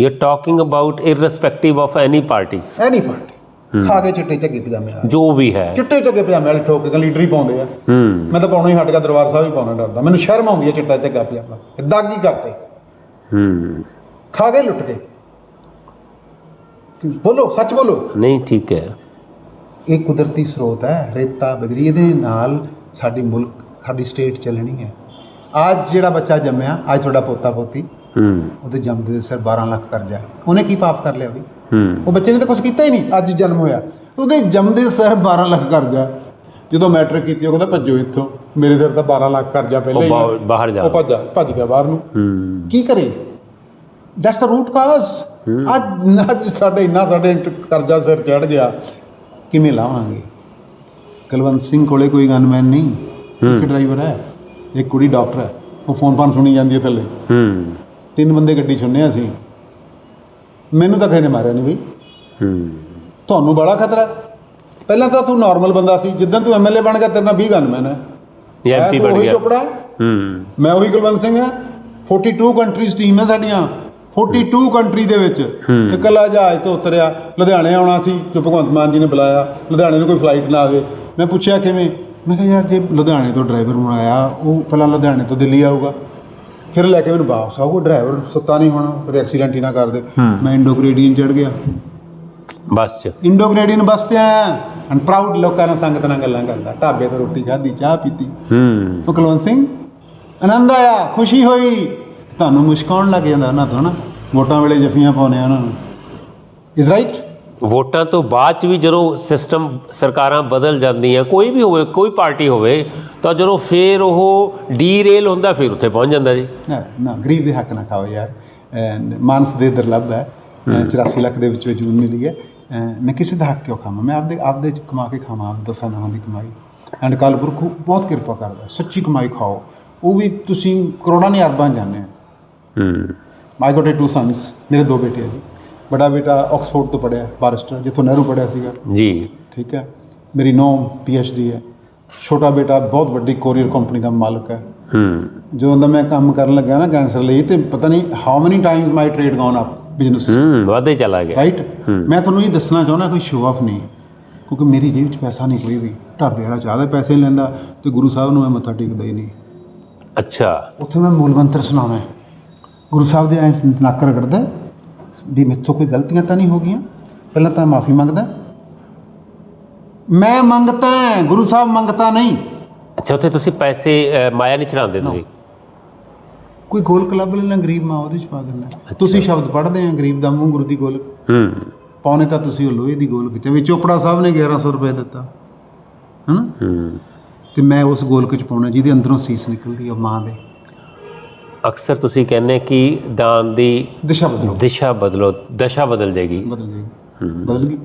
You are talking about irrespective of any parties ah ਨਹੀਂ ਪਾਰਟੀ ਖਾ ਕੇ ਚਿੱਟੇ ਝੱਗੇ ਪਜਾਮੇ ਵਾਲੇ। ਜੋ ਵੀ ਹੈ। ਚਿੱਟੇ ਝੱਗੇ ਪਜਾਮੇ ਵਾਲੇ ਠੋਕ ਕੇ ਲੀਡਰ ਹੀ ਪਾਉਂਦੇ ਆ। ਹੂੰ ਮੈਂ ਤਾਂ ਪਾਉਣਾ ਹੀ ਹਟ ਗਿਆ ਦਰਬਾਰ ਸਾਹਿਬ ਹੀ ਪਾਉਣਾ ਡਰਦਾ। ਮੈਨੂੰ ਸ਼ਰਮ ਆਉਂਦੀ ਹੈ ਚਿੱਟਾ ਝੱਗਾ ਪਜਾਮਾ। ਇਹ ਦਾਗੀ ਕਰਤੇ? ਹੂੰ ਖਾ ਗਏ ਲੁੱਟ ਕੇ ਕਿ- ਬੋਲੋ ਸੱਚ ਬੋਲੋ। ਨਹੀਂ ਠੀਕ ਹੈ। ਇਹ ਕੁਦਰਤੀ ਸਰੋਤ ਹੈ ਰੇਤਾ ਬਜਰੀ ਇਹਦੇ ਨਾਲ ਸਾਡੀ ਮੁਲਕ ਸਾਡੀ ਸਟੇਟ ਚੱਲਣੀ ਹੈ। ਅੱਜ ਜਿਹੜਾ ਬੱਚਾ ਜੰਮਿਆ ਅੱਜ ਤੁਹਾਡਾ ਪੋਤਾ ਪੋਤੀ ਹੂੰ। ਉਹਦੇ ਜੰਮਦੇ ਦੇ ਸਿਰ 12 ਲੱਖ ਕਰਜ਼ਾ ਉਹਨੇ ਕੀ ਪਾਪ ਕਰ ਲਿਆ ਵੀ? ਹੂੰ। ਉਹ ਬੱਚੇ ਨੇ ਤਾਂ ਕੁਝ ਕੀਤਾ ਹੀ ਨਹੀਂ ਅੱਜ ਜਨਮ ਹੋਇਆ। ਉਹਦੇ ਜੰਮਦੇ ਸਿਰ 12 ਲੱਖ ਕਰਜ਼ਾ ਜਦੋਂ ਮੈਟ੍ਰਿਕ ਕੀਤੀ ਉਹ ਕਹਿੰਦਾ ਭੱਜੋ ਇੱਥੋਂ। ਮੇਰੇ ਸਿਰ ਤਾਂ 12 ਲੱਖ ਕਰਜ਼ਾ ਪਹਿਲਾਂ ਹੈ। ਬਾਹਰ ਜਾ ਉਹ ਭੱਜ ਭੱਜ ਗਿਆ ਬਾਹਰ ਨੂੰ। ਹੂੰ। ਕੀ ਕਰੇ? ਦੈਟਸ ਦ ਰੂਟ ਕਾਜ਼ ਅੱਜ ਅੱਜ ਸਾਡੇ ਇੰਨਾ ਸਾਡੇ ਕਰਜ਼ਾ ਸਿਰ ਚੜ ਗਿਆ ਕਿਵੇਂ ਲਾਵਾਂਗੇ? ਕੁਲਵੰਤ ਸਿੰਘ ਕੋਲੇ ਕੋਈ ਗਨਮੈਨ ਨਹੀਂ ਇੱਕ ਡਰਾਈਵਰ ਹੈ ਇੱਕ ਕੁੜੀ ਡਾਕਟਰ ਹੈ ਉਹ ਫੋਨ ਫਾਨ ਸੁਣੀ ਜਾਂਦੀ ਹੈ ਥੱਲੇ। ਹੂੰ। ਤਿੰਨ ਬੰਦੇ ਗੱਡੀ ਚੁੰਨੇ ਅਸੀਂ। ਮੈਨੂੰ ਤਾਂ ਕਿਸੇ ਨੇ ਮਾਰਿਆ ਨਹੀਂ ਬਈ। ਹੂੰ। ਤੁਹਾਨੂੰ ਬੜਾ ਖਤਰਾ। ਪਹਿਲਾਂ ਤਾਂ ਤੂੰ ਨਾਰਮਲ ਬੰਦਾ ਸੀ ਜਿੱਦਾਂ ਤੂੰ ਐਮਐਲਏ ਬਣ ਗਿਆ ਤੇਰੇ ਨਾਲ 20 ਗਨਮੈਨ ਹੈ। ਇਹ ਐਮਪੀ ਬਣ ਗਿਆ। ਚੋਪੜਾ ਹੂੰ। ਮੈਂ ਉਹੀ ਕੁਲਵੰਤ ਸਿੰਘ ਹਾਂ। 42 ਕੰਟਰੀਜ਼ ਟੀਮ ਹੈ ਸਾਡੀਆਂ। 42 ਕੰਟਰੀ ਦੇ ਵਿੱਚ ਇਕੱਲਾ ਜਹਾਜ਼ ਤੋਂ ਉਤਰਿਆ। ਲੁਧਿਆਣੇ ਆਉਣਾ ਸੀ ਜੋ ਭਗਵੰਤ ਮਾਨ ਜੀ ਨੇ ਬੁਲਾਇਆ। ਲੁਧਿਆਣੇ ਨੂੰ ਕੋਈ ਫਲਾਈਟ ਨਾ ਆਵੇ। ਮੈਂ ਪੁੱਛਿਆ ਕਿਵੇਂ? ਮੈਂ ਕਿਹਾ ਯਾਰ ਜੇ ਲੁਧਿਆਣੇ ਤੋਂ ਡਰਾਈਵਰ ਬਣਾਇਆ ਉਹ ਪਹਿਲਾਂ ਲੁਧਿਆਣੇ ਤੋਂ ਦਿੱਲੀ ਆਊਗਾ। ਫਿਰ ਲੈ ਕੇ ਮੈਨੂੰ ਵਾਪਸ ਆਊਗਾ। ਡਰਾਈਵਰ ਸੁੱਤਾ ਨਹੀਂ ਹੋਣਾ ਕਦੇ ਐਕਸੀਡੈਂਟ ਹੀ ਨਾ ਕਰ ਦੇ। ਮੈਂ ਇੰਡੋ ਗ੍ਰੇਡੀਅਨ ਚੜ ਗਿਆ। ਬਸ ਚ। ਇੰਡੋ ਗ੍ਰੇਡੀਅਨ ਬਸ ਤੇ ਆਇਆ। ਐਂਡ ਪ੍ਰਾਊਡ ਲੋਕਾਂ ਨਾਲ ਸੰਗਤ ਨਾਲ ਗੱਲਾਂ ਕਰਦਾ। ਢਾਬੇ ਤੇ ਰੋਟੀ ਖਾਧੀ ਚਾਹ ਪੀਤੀ। ਹੂੰ। ਕੁਲਵੰਤ ਸਿੰਘ ਆਨੰਦ ਆਇਆ ਖੁਸ਼ੀ ਹੋਈ। ਤੁਹਾਨੂੰ ਮੁਸ਼ਕ ਆਉਣ ਲੱਗ ਜਾਂਦਾ ਉਹਨਾਂ ਤੋਂ ਨਾ ਵੋਟਾਂ ਵੇਲੇ ਜਫੀਆਂ ਪਾਉਨੇ ਆ ਉਹਨਾਂ ਨੂੰ। ਇਜ਼ ਰਾਈਟ ਵੋਟਾਂ ਤੋਂ ਬਾਅਦ ਚ ਵੀ ਜਦੋਂ ਸਿਸਟਮ ਸਰਕਾਰਾਂ ਬਦਲ ਜਾਂਦੀਆਂ ਕੋਈ ਵੀ ਹੋਵੇ ਕੋਈ ਪਾਰਟੀ ਹੋਵੇ ਤਾਂ ਜਦੋਂ ਫੇਰ ਉਹ ਡੀਰੇਲ ਹੁੰਦਾ ਫਿਰ ਉੱਥੇ ਪਹੁੰਚ ਜਾਂਦਾ ਜੀ। ਨਾ ਨਾ ਗਰੀਬ ਦੇ ਹੱਕ ਨਾ ਖਾਓ ਯਾਰ। ਮਾਨਸ ਦੇ ਦੁਰਲੱਭ ਹੈ। ਅਹ 84 ਲੱਖ ਦੇ ਵਿੱਚੋਂ ਜੂਨ ਮਿਲੀ ਹੈ। ਮੈਂ ਕਿਸੇ ਦਾ ਹੱਕ ਕਿਉਂ ਖਾਵਾਂ? ਮੈਂ ਆਪਦੇ ਆਪਦੇ ਕਮਾ ਕੇ ਖਾਵਾਂ ਆਪ ਦਸਾਂ ਨਾਮ ਦੀ ਕਮਾਈ। ਐਂਡ ਕਾਲਪੁਰਖ ਬਹੁਤ ਕਿਰਪਾ ਕਰਦਾ ਸੱਚੀ ਕਮਾਈ ਖਾਓ। ਉਹ ਵੀ ਤੁਸੀਂ ਕਰੋੜਾਂ ਨਹੀਂ ਅਰਬਾਂ ਜਾਂਦੇ ਹੂੰ। ਮਾਈ ਗੋਟ ਟੂ ਸਨਸ ਮੇਰੇ ਦੋ ਬੇਟੇ ਆ ਜੀ ਬੜਾ ਬੇਟਾ ਆਕਸਫੋਰਡ ਤੋਂ ਪੜਿਆ ਬਾਰਿਸਟਰ ਜਿੱਥੋਂ ਨਹਿਰੂ ਪੜਿਆ ਸੀਗਾ ਜੀ ਠੀਕ ਹੈ ਮੇਰੀ ਨੌਂ ਡੀ ਹੈ ਛੋਟਾ ਬੇਟਾ ਬਹੁਤ ਵੱਡੀ ਕੋਰੀਅਰ ਕੰਪਨੀ ਦਾ ਮਾਲਕ ਹੈ ਹੂੰ ਜਦੋਂ ਦਾ ਮੈਂ ਕੰਮ ਕਰਨ ਲੱਗਿਆ ਨਾ ਕੈਂਸਰ ਲਈ ਤੇ ਪਤਾ ਨਹੀਂ how many times my trade gone up business ਹੂੰ ਵਾਧੇ ਚਲਾ ਗਿਆ ਰਾਈਟ ਮੈਂ ਤੁਹਾਨੂੰ ਇਹ ਦੱਸਣਾ ਚਾਹੁੰਦਾ ਕੋਈ ਸ਼ੋਅ ਆਫ ਨਹੀਂ ਕਿਉਂਕਿ ਮੇਰੀ ਜੇਬ 'ਚ ਪੈਸਾ ਨਹੀਂ ਕੋਈ ਵੀ ਢਾਬੇ ਵਾਲਾ ਜ਼ਿਆਦਾ ਪੈਸੇ ਲੈਂਦਾ ਤੇ ਗੁਰੂ ਸਾਹਿਬ ਨੂੰ ਮੈਂ ਮੱਥਾ ਟੇਕਦਾ ਹੀ ਨਹੀਂ ਅੱਛਾ ਉੱਥੇ ਮੈਂ ਮੂਲ ਮੰਤਰ ਸੁਣਾਉਣਾ ਹੈ ਗੁਰੂ ਸਾਹਿਬ ਦੇ ਐਂ ਨੱਕ ਰਗੜਦਾ ਵੀ ਮੇਥੋਂ ਕੋਈ ਗਲਤੀਆਂ ਤਾਂ ਨਹੀਂ ਹੋ ਗਈਆਂ? ਪਹਿਲਾਂ ਤਾਂ ਮਾਫੀ ਮੰਗਦਾ ਮੈਂ ਮੰਗਤਾ ਗੁਰੂ ਸਾਹਿਬ ਮੰਗਤਾ ਨਹੀਂ। ਅੱਛਾ ਉੱਥੇ ਤੁਸੀਂ ਪੈਸੇ ਮਾਇਆ ਨਹੀਂ ਚੜਾਉਂਦੇ ਤੁਸੀਂ? ਕੋਈ ਗੋਲ ਕਲੱਬ ਲੈਣਾ ਗਰੀਬ ਮਾਂ ਉਹਦੇ ਚ ਪਾ ਦਿੰਦਾ ਤੁਸੀਂ ਸ਼ਬਦ ਪੜ੍ਹਦੇ ਆ ਗਰੀਬ ਦਾ ਮੂੰਹ ਗੁਰੂ ਦੀ ਗੋਲਕ। ਹੂੰ। ਪਾਉਨੇ ਤਾਂ ਤੁਸੀਂ ਉਹ ਲੋਹੇ ਦੀ ਗੋਲਕ ਚ। ਵੀ ਚੋਪੜਾ ਸਾਹਿਬ ਨੇ 1100 ਰੁਪਏ ਦਿੱਤਾ। ਹਨਾ? ਹੂੰ। ਤੇ ਮੈਂ ਉਸ ਗੋਲਕ ਚ ਪਾਉਣਾ ਜਿਹਦੇ ਅੰਦਰੋਂ ਸੀਸ ਨਿਕਲਦੀ ਆ ਮਾਂ ਦੇ। ਅਕਸਰ ਤੁਸੀਂ ਕਹਿੰਦੇ ਕਿ ਦਾਨ ਦੀ ਦਿਸ਼ਾ ਬਦਲੋ। ਦਿਸ਼ਾ ਬਦਲੋ ਦਸ਼ਾ ਬਦਲ ਜਾਏਗੀ। ਬਦਲ ਜਾਏਗੀ। ਬਦਲ ਗਈ।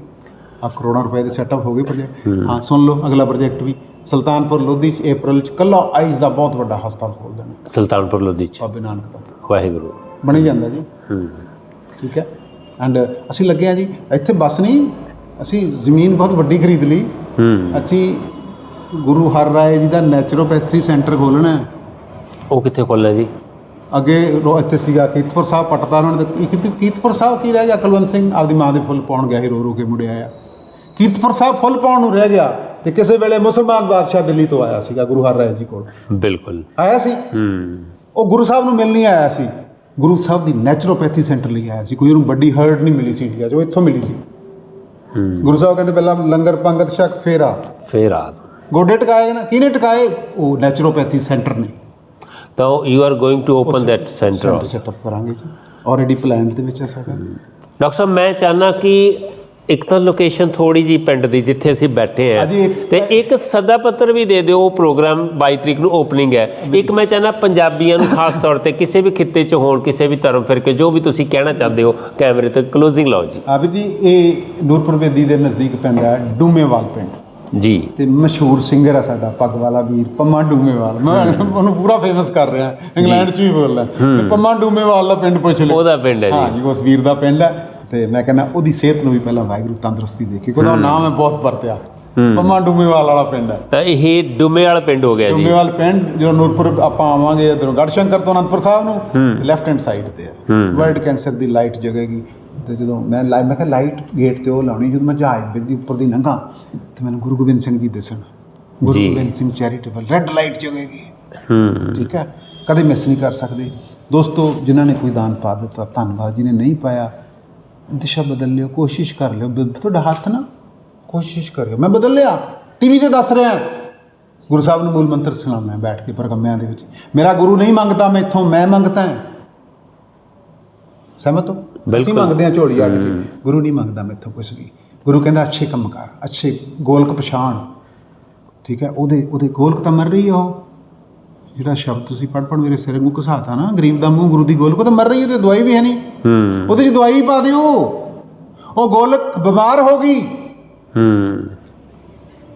ਆ ਕਰੋੜਾਂ ਰੁਪਏ ਦੇ ਸੈਟਅਪ ਹੋ ਗਏ ਪ੍ਰੋਜੈਕਟ ਹਾਂ। ਸੁਣ ਲਓ ਅਗਲਾ ਪ੍ਰੋਜੈਕਟ ਵੀ। ਸੁਲਤਾਨਪੁਰ ਲੋਧੀ ਚ ਅਪ੍ਰੈਲ ਚ ਕੱਲਾ ਆਈਜ਼ ਦਾ ਬਹੁਤ ਵੱਡਾ ਹਸਪਤਾਲ ਖੋਲ ਦੇਣਾ। ਸੁਲਤਾਨਪੁਰ ਲੋਧੀ ਚ। ਬਾਬੇ ਨਾਨਕ ਦਾ। ਵਾਹਿਗੁਰੂ। ਬਣੀ ਜਾਂਦਾ ਜੀ। ਹੂੰ। ਠੀਕ ਹੈ। ਐਂਡ ਅਸੀਂ ਲੱਗੇ ਆ ਜੀ ਇੱਥੇ ਬਸ ਨਹੀਂ ਅਸੀਂ ਜ਼ਮੀਨ ਬਹੁਤ ਵੱਡੀ ਖਰੀਦ ਲਈ। ਹੂੰ। ਅਸੀਂ ਗੁਰੂ ਹਰ ਰਾਏ ਜੀ ਦਾ ਨੈਚੁਰੋਪੈਥੀ ਸੈਂਟਰ ਖੋਲ੍ਹਣਾ ਹੈ। ਉਹ ਕਿੱਥੇ ਖੋਲਣਾ ਜੀ? ਅੱਗੇ ਰੋ ਇੱਥੇ ਸੀਗਾ ਕੀਰਤਪੁਰ ਸਾਹਿਬ ਪਟਦਾ ਉਹਨਾਂ ਨੇ ਤਾਂ ਕੀ- ਕੀਰਤਪੁਰ ਸਾਹਿਬ ਕੀ ਰਹਿ ਗਿਆ? ਕੁਲਵੰਤ ਸਿੰਘ ਆਪਦੀ ਮਾਂ ਦੇ ਫੁੱਲ ਪਾਉਣ ਗਿਆ ਸੀ ਰੋ ਰੋ ਕੇ ਮੁੜਿਆ ਆ ਕੀਰਤਪੁਰ ਸਾਹਿਬ ਫੁੱਲ ਪਾਉਣ ਨੂੰ ਰਹਿ ਗਿਆ ਤੇ ਕਿਸੇ ਵੇਲੇ ਮੁਸਲਮਾਨ ਬਾਦਸ਼ਾਹ ਦਿੱਲੀ ਤੋਂ ਆਇਆ ਸੀਗਾ ਗੁਰੂ ਹਰ ਰਾਏ ਜੀ ਕੋਲ। ਬਿਲਕੁਲ। ਆਇਆ ਸੀ? ਹੂੰ। ਉਹ ਗੁਰੂ ਸਾਹਿਬ ਨੂੰ ਮਿਲਣ ਨਹੀਂ ਆਇਆ ਸੀ। ਗੁਰੂ ਸਾਹਿਬ ਦੀ ਨੈਚੁਰੋਪੈਥੀ ਸੈਂਟਰ ਲਈ ਆਇਆ ਸੀ। ਕੋਈ ਉਹਨੂੰ ਵੱਡੀ ਹਰਡ ਨਹੀਂ ਮਿਲੀ ਸੀ ਇੰਡੀਆ 'ਚ ਉਹ ਇੱਥੋਂ ਮਿਲੀ ਸੀ। ਹੂੰ। ਗੁਰੂ ਸਾਹਿਬ ਕਹਿੰਦੇ ਪਹਿਲਾਂ ਲੰਗਰ ਪੰਗਤ ਛਕ ਫੇਰਾ। ਫੇਰ। ਆ ਗੋਡੇ ਟਿਕਾਏ ਨਾ ਕਿਹਨੇ ਟਿਕਾਏ? ਉਹ ਨੈਚੁਰੋਪੈਥੀ ਸੈਂਟਰ ਨੇ। ਤਾਂ you are going to open that centre also set up ਕਰਾਂਗੇ ਜੀ। ਆਲਰੇਡੀ ਪਲਾਨਡ ਦੇ ਵਿੱਚ ਹੈ ਸਾਡਾ। ਡਾਕਟਰ ਸਾਹਿਬ ਮੈਂ ਚਾਹਨਾ ਕਿ ਇੱਕ ਤਾਂ ਲੋਕੇਸ਼ਨ ਥੋੜੀ ਜੀ ਪਿੰਡ ਦੀ ਜਿੱਥੇ ਅਸੀਂ ਬੈਠੇ ਆ ਤੇ ਇੱਕ ਸੱਦਾ ਪੱਤਰ ਵੀ ਦੇ ਦਿਓ ਉਹ ਪ੍ਰੋਗਰਾਮ 22 ਤਰੀਕ ਨੂੰ ਓਪਨਿੰਗ ਹੈ। ਇੱਕ ਮੈਂ ਚਾਹਨਾ ਪੰਜਾਬੀਆਂ ਨੂੰ ਖਾਸ ਤੌਰ ਤੇ ਕਿਸੇ ਵੀ ਖਿੱਤੇ 'ਚ ਹੋਣ ਕਿਸੇ ਵੀ ਧਰਮ ਫਿਰਕੇ ਜੋ ਵੀ ਤੁਸੀਂ ਕਹਿਣਾ ਚਾਹੁੰਦੇ ਹੋ ਕੈਮਰੇ ਤੇ ਕਲੋਜ਼ਿੰਗ ਲਾਓ ਜੀ। ਆਪ ਜੀ ਇਹ ਨੂਰਪੁਰ ਬੇਦੀ ਦੇ ਨਜ਼ਦੀਕ ਪੈਂਦਾ ਡੂਮੇਵਾਲ ਪਿੰਡ। ਜੀ। ਤੇ ਮਸ਼ਹੂਰ ਸਿੰਗਰ ਹੈ ਸਾਡਾ ਪੱਗ ਵਾਲਾ ਵੀਰ ਪੰਮਾ ਡੂਮੇਵਾਲ। ਮੈਂ ਉਹਨੂੰ ਪੂਰਾ ਫੇਮਸ ਕਰ ਰਿਹਾ ਇੰਗਲੈਂਡ 'ਚ ਵੀ ਬੋਲਦਾ ਤੇ ਪੰਮਾ ਡੂਮੇਵਾਲ ਦਾ ਪਿੰਡ ਪੁੱਛ ਲਿਓ। ਉਹਦਾ ਪਿੰਡ ਹੈ ਹਾਂ ਜੀ ਜੀ ਉਸ ਵੀਰ ਦਾ ਪਿੰਡ ਹੈ। ਤੇ ਮੈਂ ਕਹਿੰਦਾ ਉਹਦੀ ਸਿਹਤ ਨੂੰ ਵੀ ਪਹਿਲਾਂ ਵਾਹਿਗੁਰੂ ਤੰਦਰੁਸਤੀ ਦੇ ਕੇ ਉਹਦਾ ਨਾਮ ਹੈ ਬਹੁਤ ਵਰਤਿਆ। ਪੰਮਾ ਡੂਮੇਵਾਲ ਵਾਲਾ ਪਿੰਡ ਹੈ। ਤਾਂ ਇਹ ਡੁਮੇ ਵਾਲਾ ਪਿੰਡ ਹੋ ਗਿਆ ਜੀ। ਡੂਮੇਵਾਲ ਪਿੰਡ ਜਦੋਂ ਨੂਰਪੁਰ ਆਪਾਂ ਆਵਾਂਗੇ ਇਧਰੋਂ ਗੜਸ਼ੰਕਰ ਤੋਂ ਅਨੰਦਪੁਰ ਸਾਹਿਬ ਨੂੰ ਲੈਫਟ ਹੈਂਡ ਸਾਈਡ ਤੇ ਹੈ। ਵਰਲਡ ਕੈਂਸਰ ਦੀ ਲਾਈਟ ਜਗੇਗੀ। ਤੇ ਜਦੋਂ ਮੈਂ ਲਾਈ ਮੈਂ ਕਿਹਾ ਲਾਈਟ ਗੇਟ ਤੇ ਉਹ ਲਾਉਣੀ ਜਦੋਂ ਮੈਂ ਜਹਾਜ਼ ਦੇ ਉੱਪਰ ਦੀ ਲੰਘਾਂ ਤੇ ਮੈਨੂੰ ਗੁਰੂ Gobind Singh ji ਦਿਸਣ। Guru ji. Gobind Singh charitable red light ਜਗੇਗੀ। ਹੂੰ। ਠੀਕ ਹੈ? ਕਦੇ ਮਿਸ ਨਹੀਂ ਕਰ ਸਕਦੇ। ਦੋਸਤੋ ਜਿਨ੍ਹਾਂ ਨੇ ਕੋਈ ਦਾਨ ਪਾ ਦਿੱਤਾ ਧੰਨਵਾਦ। ਜਿਹਨੇ ਨਹੀਂ ਪਾਇਆ ਦਿਸ਼ਾ ਬਦਲ ਲਿਓ ਕੋਸ਼ਿਸ਼ ਕਰ ਲਿਓ। ਤੁਹਾਡਾ ਹੱਥ ਨਾ ਕੋਸ਼ਿਸ਼ ਕਰਿਓ। ਮੈਂ ਬਦਲ ਲਿਆ ਟੀਵੀ ਤੇ ਦੱਸ ਰਿਹਾ। ਗੁਰੂ ਸਾਹਿਬ ਨੂੰ ਮੂਲ ਮੰਤਰ ਸੁਣਾਉਣਾ ਹੈ ਬੈਠ ਕੇ ਪਰਗੰਮਿਆਂ ਦੇ ਵਿੱਚ। ਮੇਰਾ ਗੁਰੂ ਨਹੀਂ ਮੰਗਦਾ ਮੈਥੋਂ ਮੈਂ ਮੰਗਦਾ ਹਾਂ। ਸਹਿਮਤ ਹੋ? ਅਸੀਂ। ਮੰਗਦੇ ਹਾਂ ਝੋਲੀ ਅੱਡ ਕੇ ਗੁਰੂ ਨਹੀਂ ਮੰਗਦਾ ਮੈਥੋਂ ਕੁਝ ਵੀ। ਗੁਰੂ ਕਹਿੰਦਾ ਅੱਛੇ ਕੰਮ ਕਰ ਅੱਛੇ ਗੋਲਕ ਪਛਾਣ। ਠੀਕ ਹੈ ਉਹਦੇ ਉਹਦੇ ਗੋਲਕ ਤਾਂ ਮਰ ਰਹੀ ਹੈ ਉਹ। ਜਿਹੜਾ ਸ਼ਬਦ ਤੁਸੀਂ ਪੜ ਪੜ ਮੇਰੇ ਸਿਰੇ ਮੂੰਹ ਘਸਾਤਾ ਨਾ ਗਰੀਬ ਦਾ ਮੂੰਹ ਗੁਰੂ ਦੀ ਗੋਲਕ ਤਾਂ ਮਰ ਰਹੀ ਹੈ ਤੇ ਦਵਾਈ ਵੀ ਹੈ ਨਹੀਂ। ਹੂੰ। ਉਹਦੇ 'ਚ ਦਵਾਈ ਪਾ ਦਿਓ। ਉਹ ਗੋਲਕ ਬਿਮਾਰ ਹੋ ਗਈ। ਹੂੰ।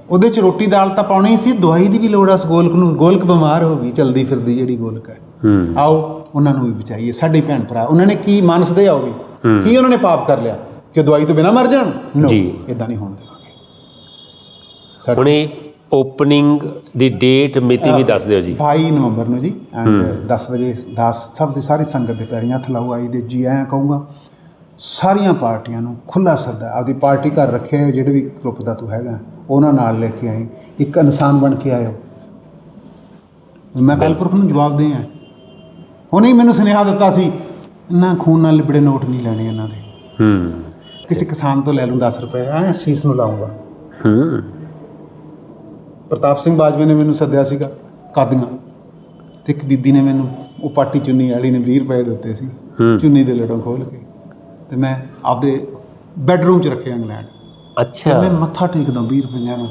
ਉਹਦੇ 'ਚ ਰੋਟੀ ਦਾਲ ਤਾਂ ਪਾਉਣੀ ਸੀ ਦਵਾਈ ਦੀ ਵੀ ਲੋੜ ਆ ਉਸ ਗੋਲਕ ਨੂੰ। ਗੋਲਕ ਬਿਮਾਰ ਹੋ ਗਈ ਚਲਦੀ ਫਿਰਦੀ ਜਿਹੜੀ ਗੋਲਕ ਹੈ। ਹੂੰ। ਆਓ ਉਹਨਾਂ ਨੂੰ ਵੀ ਬਚਾਈਏ ਸਾਡੇ ਭੈਣ ਭਰਾ। ਉਹਨਾਂ ਨੇ ਕੀ ਮਾਨਸਦੇ ਆਓਗੇ ਕੀ ਉਹਨਾਂ ਨੇ ਪਾਪ ਕਰ ਲਿਆ? ਕਿ ਦਵਾਈ ਤੋਂ ਬਿਨਾ ਮਰ ਜਾਣ? ਜੀ। ਏਦਾਂ ਨਹੀਂ ਹੋਣ ਦੇਵਾਂਗੇ। ਸਾਡੇ ਹੁਣ ਇਹ ਓਪਨਿੰਗ ਦੀ ਡੇਟ ਮਿਤੀ ਵੀ ਦੱਸ ਦਿਓ ਜੀ। 22 ਨਵੰਬਰ ਨੂੰ ਜੀ ਐਂਡ 10 ਵਜੇ 10 ਸਭ ਦੀ ਸਾਰੀ ਸੰਗਤ ਦੇ ਪੈਰੀਂ ਹੱਥ ਲਾਓ ਆਈ ਦੇ ਜੀ ਆਇਆਂ ਕਹੂੰਗਾ। ਸਾਰੀਆਂ ਪਾਰਟੀਆਂ ਨੂੰ ਖੁੱਲਾ ਸੱਦਾ ਆਪਦੀ ਪਾਰਟੀ ਘਰ ਰੱਖਿਆ ਹੋਏ ਜਿਹੜੇ ਵੀ ਗਰੁੱਪ ਦਾ ਤੂੰ ਹੈਗਾ ਉਹਨਾਂ ਨਾਲ ਲੈ ਕੇ ਆਈ। ਇੱਕ ਇਨਸਾਨ ਬਣ ਕੇ ਆਇਓ। ਮੈਂ ਕੱਲ੍ਹ ਪੁਰਖ ਨੂੰ ਜਵਾਬ ਦੇ ਆ ਉਹਨੇ ਹੀ ਮੈਨੂੰ ਸੁਨੇਹਾ ਦਿੱਤਾ ਸੀ ਨਾ ਖੂਨ ਨਾਲ ਲਿਬੜੇ ਨੋਟ ਨਹੀਂ ਲੈਣੇ ਇਹਨਾਂ ਦੇ। ਹੂੰ। ਕਿਸੇ ਕਿਸਾਨ ਤੋਂ ਲੈ ਲੂੰ 10 ਰੁਪਏ ਐ ਸੀਸ ਨੂੰ ਲਾਉਂਗਾ। ਹੂੰ। ਪ੍ਰਤਾਪ ਸਿੰਘ ਬਾਜਵੇ ਨੇ ਮੈਨੂੰ ਸੱਦਿਆ ਸੀਗਾ ਕਾਦੀਆਂ। ਤੇ ਇੱਕ ਬੀਬੀ ਨੇ ਮੈਨੂੰ ਉਹ ਪਾਟੀ ਚੁੰਨੀ ਵਾਲੀ ਨੇ 20 ਰੁਪਏ ਦਿੱਤੇ ਸੀ। ਚੁੰਨੀ ਦੇ ਲੜੋਂ ਖੋਲ ਕੇ। ਤੇ ਮੈਂ ਆਪਦੇ ਬੈੱਡਰੂਮ 'ਚ ਰੱਖਿਆ ਇੰਗਲੈਂਡ। ਅੱਛਾ। ਮੈਂ ਮੱਥਾ ਟੇਕਦਾ 20 ਰੁਪਈਆਂ ਨੂੰ।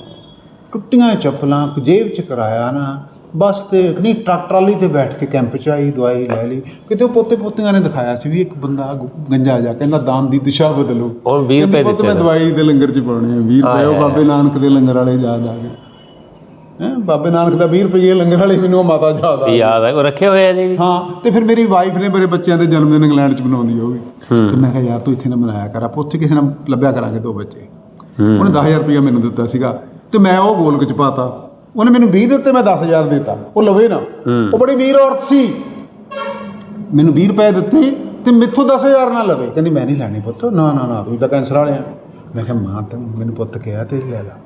ਟੁੱਟੀਆਂ ਚੱਪਲਾਂ ਜੇਬ 'ਚ ਕਰਾਇਆ ਨਾ ਬਸ ਤੇ ਨਹੀਂ ਟਰੱਕ ਟਰਾਲੀ ਤੇ ਬੈਠ ਕੇ ਕੈਂਪ 'ਚ ਆਈ ਦਵਾਈ ਲੈ ਲਈ। ਕਿਤੇ ਉਹ ਪੋਤੇ ਪੋਤੀਆਂ ਨੇ ਦਿਖਾਇਆ ਸੀ ਵੀ ਇੱਕ ਬੰਦਾ ਗੰਜਾ ਜਾ ਕਹਿੰਦਾ ਦਾਨ ਦੀ ਦਿਸ਼ਾ ਬਦਲੋ। ਉਹ 20 ਕਹਿੰਦੀ, ਰੁਪਏ ਦਿੱਤੇ ਮੈਂ। ਦਵਾਈ ਦੇ ਲੰਗਰ 'ਚ ਪਾਉਣੇ ਆ। 20 ਰੁਪਏ ਉਹ ਬਾਬੇ ਨਾਨਕ ਦੇ ਲੰਗਰ ਵਾਲੇ ਯਾਦ ਆ ਗਏ। ਹੈ ਬਾਬੇ ਨਾਨਕ ਦਾ 20 ਰੁਪਏ ਲੰਗਰ ਵਾਲੇ ਮੈਨੂੰ ਉਹ ਮਾਤਾ ਯਾਦ ਆ। ਯਾਦ ਹੈ ਉਹ ਰੱਖੇ ਹੋਏ ਆ ਜੀ ਵੀ? ਹਾਂ ਤੇ ਫਿਰ ਮੇਰੀ ਵਾਈਫ ਨੇ ਮੇਰੇ ਬੱਚਿਆਂ ਦੇ ਜਨਮ ਦਿਨ ਇੰਗਲੈਂਡ 'ਚ ਬਣਾਉਂਦੀ ਹੋਵੇ ਤੇ ਮੈਂ ਕਿਹਾ ਯਾਰ ਤੂੰ ਇੱਥੇ ਨਾ ਮਨਾਇਆ ਕਰ ਆਪਾਂ ਉੱਥੇ ਕਿਸੇ ਨਾਲ ਲੱਭਿਆ ਕਰਾਂਗੇ ਦੋ ਬੱਚੇ। ਉਹਨੇ 10000 ਰੁਪਇਆ ਮੈਨੂੰ ਦਿੱਤਾ ਸੀਗਾ ਤੇ ਮੈਂ ਉਹ ਗੋਲਕ 'ਚ ਪਾਤਾ। ਉਹਨੇ ਮੈਨੂੰ 20 ਦਿੱਤੇ ਮੈਂ 10000 ਦਿੱਤਾ। ਉਹ ਲਵੇ ਨਾ। ਉਹ ਬੜੀ ਵੀਰ ਔਰਤ ਸੀ। ਮੈਨੂੰ 20 ਰੁਪਏ ਦਿੱਤੇ ਤੇ ਮੈਥੋਂ 10000 ਨਾ ਲਵੇ। ਕਹਿੰਦੀ ਮੈਂ ਨਹੀਂ ਲੈਣੀ ਪੁੱਤ। ਨਾ ਨਾ ਨਾ ਤੂੰ ਤਾਂ ਕੈਂਸਰ ਵਾਲਿਆ ਮੈਂ ਕਿਹਾ ਮਾਂ ਤਾਂ ਮੈਨੂੰ ਪੁੱਤ ਕਿਹਾ ਤੇ ਲੈ ਲਾ।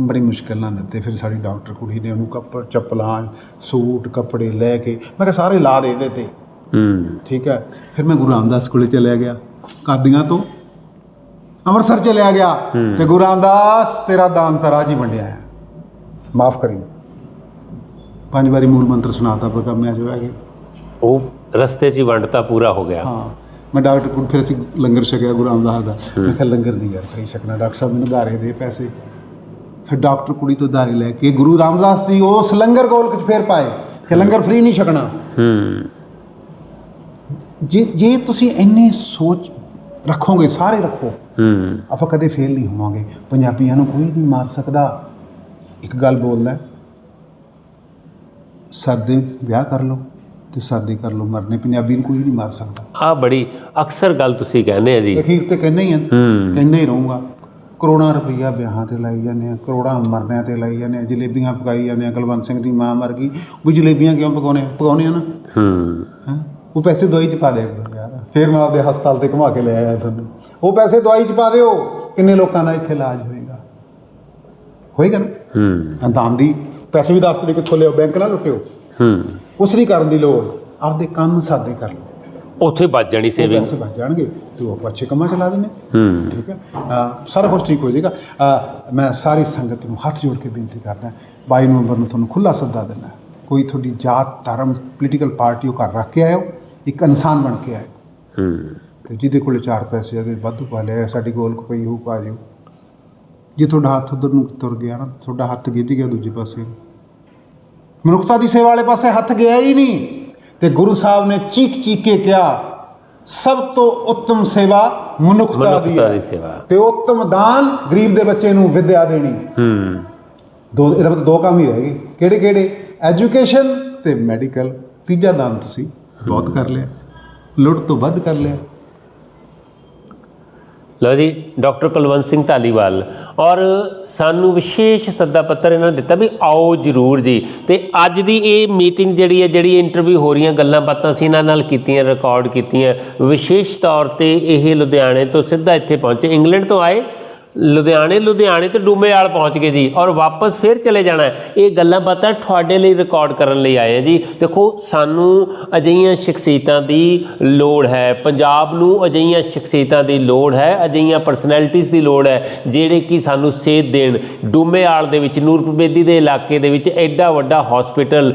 ਬੜੀ ਮੁਸ਼ਕਿਲ ਨਾਲ ਦਿੱਤੇ। ਫਿਰ ਸਾਡੀ ਡਾਕਟਰ ਕੁੜੀ ਨੇ ਉਹਨੂੰ ਕੱਪੜ ਚੱਪਲਾਂ ਸੂਟ ਕੱਪੜੇ ਲੈ ਕੇ ਮੈਂ ਕਿਹਾ ਸਾਰੇ ਲਾ ਦੇ ਇਹਦੇ ਤੇ ਹੂੰ। ਠੀਕ ਹੈ। ਫਿਰ ਮੈਂ ਗੁਰੂ ਰਾਮਦਾਸ ਕੋਲੇ ਚਲਿਆ ਗਿਆ। ਕਾਦੀਆਂ ਤੋਂ? ਅੰਮ੍ਰਿਤਸਰ ਚਲਿਆ ਗਿਆ। ਤੇ ਗੁਰੂ ਰਾਮਦਾਸ ਤੇਰਾ ਦਾਨ ਤਰਾ ਜੀ ਵੰਡਿਆ ਹੈ। ਮਾਫ ਕਰੀ ਪੰਜ ਵਾਰੀ ਮੂਲ ਮੰਤਰ ਸੁਣਾਤਾ ਪ੍ਰਕੰਮਿਆ ਜੋ ਹੈਗੇ ਉਹ ਰਸਤੇ 'ਚ ਹੀ ਵੰਡਤਾ ਪੂਰਾ ਹੋ ਗਿਆ। ਹਾਂ ਮੈਂ ਡਾਕਟਰ ਕੋਲ ਫਿਰ ਅਸੀਂ ਲੰਗਰ ਛਕਿਆ ਗੁਰੂ ਰਾਮਦਾਸ ਦਾ। ਮੈਂ ਕਿਹਾ ਲੰਗਰ ਨਹੀਂ ਯਾਰ ਫਰੀ ਛਕਣਾ। ਡਾਕਟਰ ਸਾਹਿਬ ਮੈਨੂੰ ਧਾਰੇ ਦੇ ਪੈਸੇ। ਫਿਰ ਡਾਕਟਰ ਕੁੜੀ ਤੋਂ ਧਾਰੇ ਲੈ ਕੇ ਗੁਰੂ ਰਾਮਦਾਸ ਦੀ ਉਸ ਲੰਗਰ ਗੋਲਕ ਚ ਫੇਰ ਪਾਏ ਕਿ ਲੰਗਰ ਫਰੀ ਨਹੀਂ ਛਕਣਾ। ਹੂੰ। ਜੇ ਜੇ ਤੁਸੀਂ ਇੰਨੀ ਸੋਚ ਰੱਖੋਗੇ ਸਾਰੇ ਰੱਖੋ। ਹੂੰ। ਆਪਾਂ ਕਦੇ ਫੇਲ ਨਹੀਂ ਹੋਵਾਂਗੇ। ਪੰਜਾਬੀਆਂ ਨੂੰ ਕੋਈ ਨਹੀਂ ਮਾਰ ਸਕਦਾ। ਇੱਕ ਗੱਲ ਬੋਲਦਾ ਸਾਦੇ ਵਿਆਹ ਕਰ ਲਓ ਤੇ ਸਾਦੇ ਕਰ ਲਓ ਮਰਨੇ ਪੰਜਾਬੀ ਨੂੰ ਕੋਈ ਨਹੀਂ ਮਾਰ ਸਕਦਾ। ਆ ਬੜੀ ਅਕਸਰ ਗੱਲ ਤੁਸੀਂ ਕਹਿੰਦੇ ਆ ਜੀ। ਅਖੀਰ ਤੇ ਕਹਿੰਦੇ ਹੀ ਆ ਕਹਿੰਦਾ ਹੀ ਰਹੂੰਗਾ। ਕਰੋੜਾਂ ਰੁਪਈਆ ਵਿਆਹਾਂ ਤੇ ਲਾਈ ਜਾਂਦੇ ਆ ਕਰੋੜਾਂ ਮਰਨਿਆਂ ਤੇ ਲਾਈ ਜਾਂਦੇ ਆ ਜਲੇਬੀਆਂ ਪਕਾਈ ਜਾਂਦੇ ਆ ਕੁਲਵੰਤ ਸਿੰਘ ਦੀ ਮਾਂ ਮਰ ਗਈ। ਉਹ ਜਲੇਬੀਆਂ ਕਿਉਂ ਪਕਾਉਣੇ ਪਕਾਉਣੇ ਆ ਨਾ। ਹੂੰ। ਹੈਂ? ਉਹ ਪੈਸੇ ਦਵਾਈ ਚ ਪਾ ਦੇ ਯਾਰ। ਫਿਰ ਮੈਂ ਆਪਦੇ ਹਸਪਤਾਲ ਤੇ ਘੁਮਾ ਕੇ ਲੈ ਆਇਆ ਤੁਹਾਨੂੰ। ਉਹ ਪੈਸੇ ਦਵਾਈ ਚ ਪਾ ਦਿਓ। ਕਿੰਨੇ ਲੋਕਾਂ ਦਾ ਇੱਥੇ ਇਲਾਜ ਹੋਏਗਾ ਨਾ? ਹੂੰ। ਦਾਨ ਦੀ ਪੈਸੇ ਵੀ ਦੱਸ ਤਰੀਕ ਕਿੱਥੋਂ ਲਿਓ ਬੈਂਕ ਨਾਲ ਲੁੱਟਿਓ। ਹੂੰ। ਕੁਛ ਨਹੀਂ ਕਰਨ ਦੀ ਲੋੜ ਆਪਦੇ ਕੰਮ ਸਾਦੇ ਕਰ ਲਓ। ਉੱਥੇ ਵੱਜ ਜਾਣੀ ਸੇਵਿੰਗ ਪੈਸੇ ਬਚ ਜਾਣਗੇ ਤੇ ਉਹ ਆਪਾਂ ਅੱਛੇ ਕੰਮਾਂ ਚ ਲਾ ਦਿੰਦੇ ਹੂੰ। ਠੀਕ ਹੈ? ਅਹ ਸਾਰਾ ਕੁਝ ਠੀਕ ਹੋ ਜਾਏਗਾ। ਅਹ ਮੈਂ ਸਾਰੀ ਸੰਗਤ ਨੂੰ ਹੱਥ ਜੋੜ ਕੇ ਬੇਨਤੀ ਕਰਦਾ 22 ਨਵੰਬਰ ਨੂੰ ਤੁਹਾਨੂੰ ਖੁੱਲਾ ਸੱਦਾ ਦਿੰਦਾ ਕੋਈ ਤੁਹਾਡੀ ਜਾਤ ਧਰਮ ਪੋਲੀਟੀਕਲ ਪਾਰਟੀ ਉਹ ਘਰ ਰੱਖ ਕੇ ਆਇਓ ਇੱਕ ਇਨਸਾਨ ਬਣ ਕੇ ਆਇਓ। ਹੂੰ। ਤੇ ਜਿਹਦੇ ਕੋਲੇ ਚਾਰ ਪੈਸੇ ਅਗਰ ਵਾਧੂ ਪਾ ਲਿਆ ਸਾਡੀ ਗੋਲ ਕੋ ਪਈ ਹੋਊ ਪਾ ਜਿਓ ਜੇ ਤੁਹਾਡਾ ਹੱਥ ਉਧਰ ਨੂੰ ਤੁਰ ਗਿਆ ਨਾ ਤੁਹਾਡਾ ਹੱਥ ਗਿੱਜ ਗਿਆ ਦੂਜੇ ਪਾਸੇ। ਮਨੁੱਖਤਾ ਦੀ ਸੇਵਾ ਵਾਲੇ ਪਾਸੇ ਹੱਥ ਗਿਆ ਹੀ ਨਹੀਂ। ਤੇ ਗੁਰੂ ਸਾਹਿਬ ਨੇ ਚੀਕ ਚੀਕ ਕੇ ਕਿਹਾ ਸਭ ਤੋਂ ਉੱਤਮ ਸੇਵਾ ਮਨੁੱਖਤਾ ਦੀ ਮਨੁੱਖਤਾ ਹੈ। ਦੀ ਸੇਵਾ। ਤੇ ਉੱਤਮ ਦਾਨ ਗਰੀਬ ਦੇ ਬੱਚੇ ਨੂੰ ਵਿਦਿਆ ਦੇਣੀ। ਹੂੰ। ਦੋ ਇਹਦਾ ਮਤਲਬ ਦੋ ਕੰਮ ਹੀ ਰਹਿ ਗਏ। ਕਿਹੜੇ ਕਿਹੜੇ? ਐਜੂਕੇਸ਼ਨ ਤੇ ਮੈਡੀਕਲ। ਤੀਜਾ ਦਾਨ ਤੁਸੀਂ ਬਹੁਤ ਕਰ ਲਿਆ। ਲੁੱਟ ਤੋਂ ਵੱਧ ਕਰ ਲਿਆ। ਲਓ ਜੀ, ਡਾਕਟਰ ਕੁਲਵੰਤ ਸਿੰਘ ਧਾਲੀਵਾਲ। ਔਰ ਸਾਨੂੰ ਵਿਸ਼ੇਸ਼ ਸੱਦਾ ਪੱਤਰ ਇਹਨਾਂ ਨੇ ਦਿੱਤਾ ਵੀ ਆਓ ਜਰੂਰ ਜੀ। ਤੇ ਅੱਜ ਦੀ ਇਹ ਮੀਟਿੰਗ ਜਿਹੜੀ ਹੈ, ਜਿਹੜੀ ਇੰਟਰਵਿਊ ਹੋ ਰਹੀਆਂ ਗੱਲਾਂ ਬਾਤਾਂ ਸੀ, ਇਹਨਾਂ ਨਾਲ ਕੀਤੀਆਂ, ਰਿਕਾਰਡ ਕੀਤੀਆਂ। ਵਿਸ਼ੇਸ਼ ਤੌਰ ਤੇ ਇਹ ਲੁਧਿਆਣੇ ਤੋਂ ਸਿੱਧਾ ਇੱਥੇ ਪਹੁੰਚੇ, ਇੰਗਲੈਂਡ ਤੋਂ ਆਏ। ਲੁਧਿਆਣੇ ਲੁਧਿਆਣੇ ਤੇ ਡੂਮੇਵਾਲ ਪਹੁੰਚ ਗਏ ਜੀ ਔਰ ਵਾਪਸ ਫਿਰ ਚਲੇ ਜਾਣਾ ਇਹ ਗੱਲਾਂ ਬਾਤਾਂ ਤੁਹਾਡੇ ਲਈ ਰਿਕਾਰਡ ਕਰਨ ਲਈ ਆਏ ਆ ਜੀ। ਦੇਖੋ, ਸਾਨੂੰ ਅਜਿਹੀਆਂ ਸ਼ਖਸੀਅਤਾਂ ਦੀ ਲੋੜ ਹੈ। ਪੰਜਾਬ ਨੂੰ ਅਜਿਹੀਆਂ ਸ਼ਖਸੀਅਤਾਂ ਦੀ ਲੋੜ ਹੈ, ਅਜਿਹੀਆਂ ਪਰਸਨੈਲਿਟੀਜ਼ ਦੀ ਲੋੜ ਹੈ, ਜਿਹੜੇ ਕਿ ਸਾਨੂੰ ਸੇਧ ਦੇਣ। ਡੂਮੇਵਾਲ ਦੇ ਵਿੱਚ ਨੂਰਪੁਰਬੇਦੀ ਦੇ ਇਲਾਕੇ ਦੇ ਵਿੱਚ ਐਡਾ ਵੱਡਾ hospital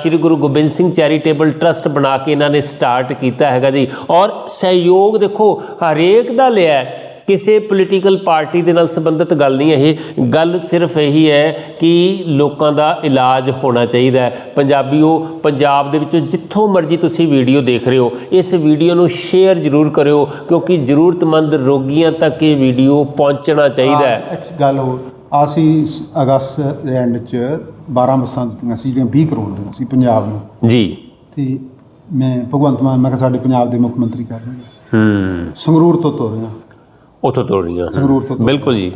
Shri Guru Gobind Singh charitable trust ਬਣਾ ਕੇ ਇਹਨਾਂ ਨੇ ਸਟਾਰਟ ਕੀਤਾ ਹੈਗਾ ਜੀ। ਔਰ ਸਹਿਯੋਗ ਦੇਖੋ, ਹਰੇਕ ਦਾ ਲਿਆ ਕਿਸੇ ਪੋਲੀਟੀਕਲ ਪਾਰਟੀ ਦੇ ਨਾਲ ਸੰਬੰਧਿਤ ਗੱਲ ਨਹੀਂ ਹੈ ਇਹ। ਗੱਲ ਸਿਰਫ ਇਹੀ ਹੈ ਕਿ ਲੋਕਾਂ ਦਾ ਇਲਾਜ ਹੋਣਾ ਚਾਹੀਦਾ ਹੈ। ਪੰਜਾਬੀਓ ਪੰਜਾਬ ਦੇ ਵਿੱਚੋਂ ਜਿੱਥੋਂ ਮਰਜ਼ੀ ਤੁਸੀਂ ਵੀਡੀਓ ਦੇਖ ਰਹੇ ਹੋ ਇਸ ਵੀਡੀਓ ਨੂੰ ਸ਼ੇਅਰ ਜ਼ਰੂਰ ਕਰਿਓ ਕਿਉਂਕਿ ਜ਼ਰੂਰਤਮੰਦ ਰੋਗੀਆਂ ਤੱਕ ਇਹ ਵੀਡੀਓ ਪਹੁੰਚਣਾ ਚਾਹੀਦਾ ਹੈ। ਇੱਕ ਗੱਲ ਹੋਰ ਅਸੀਂ ਅਗਸਤ ਦੇ ਐਂਡ ਚ 12 ਬੱਸਾਂ ਦਿੱਤੀਆਂ ਸੀ ਜਿਹੜੀਆਂ 20 ਕਰੋੜ ਦੀਆਂ ਸੀ ਪੰਜਾਬ ਨੂੰ। ਜੀ। ਤੇ ਮੈਂ ਭਗਵੰਤ ਮਾਨ ਮੈਂ ਕਿਹਾ ਸਾਡੇ ਪੰਜਾਬ ਦੇ ਮੁੱਖ ਮੰਤਰੀ ਕਰਨਗੇ ਹੂੰ। ਸੰਗਰੂਰ ਤੋਂ ਤੋਰੀਆਂ ਉਥੋਂ ਤੋੜੀਆਂ ਸੰਗਰੂਰ ਤੋਂ ਬਿਲਕੁਲ ਜੀ।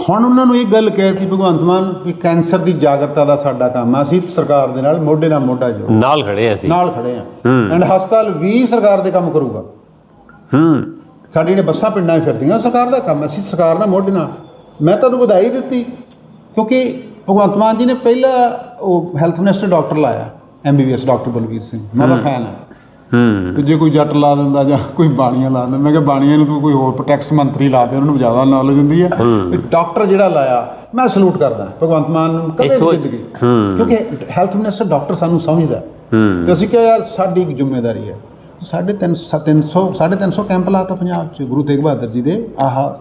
ਹੁਣ ਉਹਨਾਂ ਨੂੰ ਇਹ ਗੱਲ ਕਹਿਤੀ ਭਗਵੰਤ ਮਾਨ ਵੀ ਕੈਂਸਰ ਦੀ ਜਾਗਰਤਾ ਦਾ ਸਾਡਾ ਕੰਮ ਆ। ਅਸੀਂ ਸਰਕਾਰ ਦੇ ਨਾਲ ਮੋਢੇ ਨਾਲ ਮੋਢਾ ਜੋੜ ਨਾਲ ਖੜੇ ਹਾਂ ਅਸੀਂ। ਨਾਲ ਖੜੇ ਆ। ਐਂਡ ਹਸਪਤਾਲ ਵੀ ਸਰਕਾਰ ਦੇ ਕੰਮ ਕਰੂਗਾ। ਹੂੰ। ਸਾਡੀ ਜਿਹੜੇ ਬੱਸਾਂ ਪਿੰਡਾਂ 'ਚ ਫਿਰਦੀਆਂ ਸਰਕਾਰ ਦਾ ਕੰਮ। ਅਸੀਂ ਸਰਕਾਰ ਨਾਲ ਮੋਢੇ ਨਾਲ। ਮੈਂ ਤੁਹਾਨੂੰ ਵਧਾਈ ਦਿੱਤੀ ਕਿਉਂਕਿ ਭਗਵੰਤ ਮਾਨ ਜੀ ਨੇ ਪਹਿਲਾ ਉਹ ਹੈਲਥ ਮਿਨਿਸਟਰ ਡਾਕਟਰ ਲਾਇਆ ਐਮਬੀਬੀਐਸ ਡਾਕਟਰ ਬਲਵੀਰ ਸਿੰਘ। ਮੈਂ ਉਹਦਾ ਫੈਨ ਹਾਂ ਹੂੰ। ਤੇ ਜੇ ਕੋਈ ਜੱਟ ਲਾ ਦਿੰਦਾ ਜਾਂ ਕੋਈ ਬਾਣੀਆਂ ਲਾ ਦਿੰਦਾ ਮੈਂ ਕਿਹਾ ਬਾਣੀਆਂ ਨੂੰ ਤੂੰ ਕੋਈ ਹੋਰ ਟੈਕਸ ਮੰਤਰੀ ਲਾ ਦੇ ਉਹਨਾਂ ਨੂੰ ਜ਼ਿਆਦਾ ਨੌਲੇਜ ਹੁੰਦੀ ਹੈ। ਤੇ ਡਾਕਟਰ ਜਿਹੜਾ ਲਾਇਆ ਮੈਂ ਸਲੂਟ ਕਰਦਾ ਭਗਵੰਤ ਮਾਨ ਨੂੰ ਕਦੇ ਵੀ ਜ਼ਿੰਦਗੀ। ਕਿਉਂਕਿ ਹੈਲਥ ਮਿਨਿਸਟਰ ਡਾਕਟਰ ਸਾਨੂੰ ਸਮਝਦਾ। ਤੇ ਅਸੀਂ ਕਿਹਾ ਯਾਰ ਸਾਡੀ ਇੱਕ ਜ਼ਿੰਮੇਵਾਰੀ ਹੈ। ਸਾਢੇ ਤਿੰਨ ਸੌ- ਤਿੰਨ ਸੌ ਸਾਢੇ ਤਿੰਨ ਸੌ ਕੈਂਪ ਲਾਤਾ ਪੰਜਾਬ 'ਚ ਗੁਰੂ ਤੇਗ ਬਹਾਦਰ ਜੀ ਦੇ ਆਹ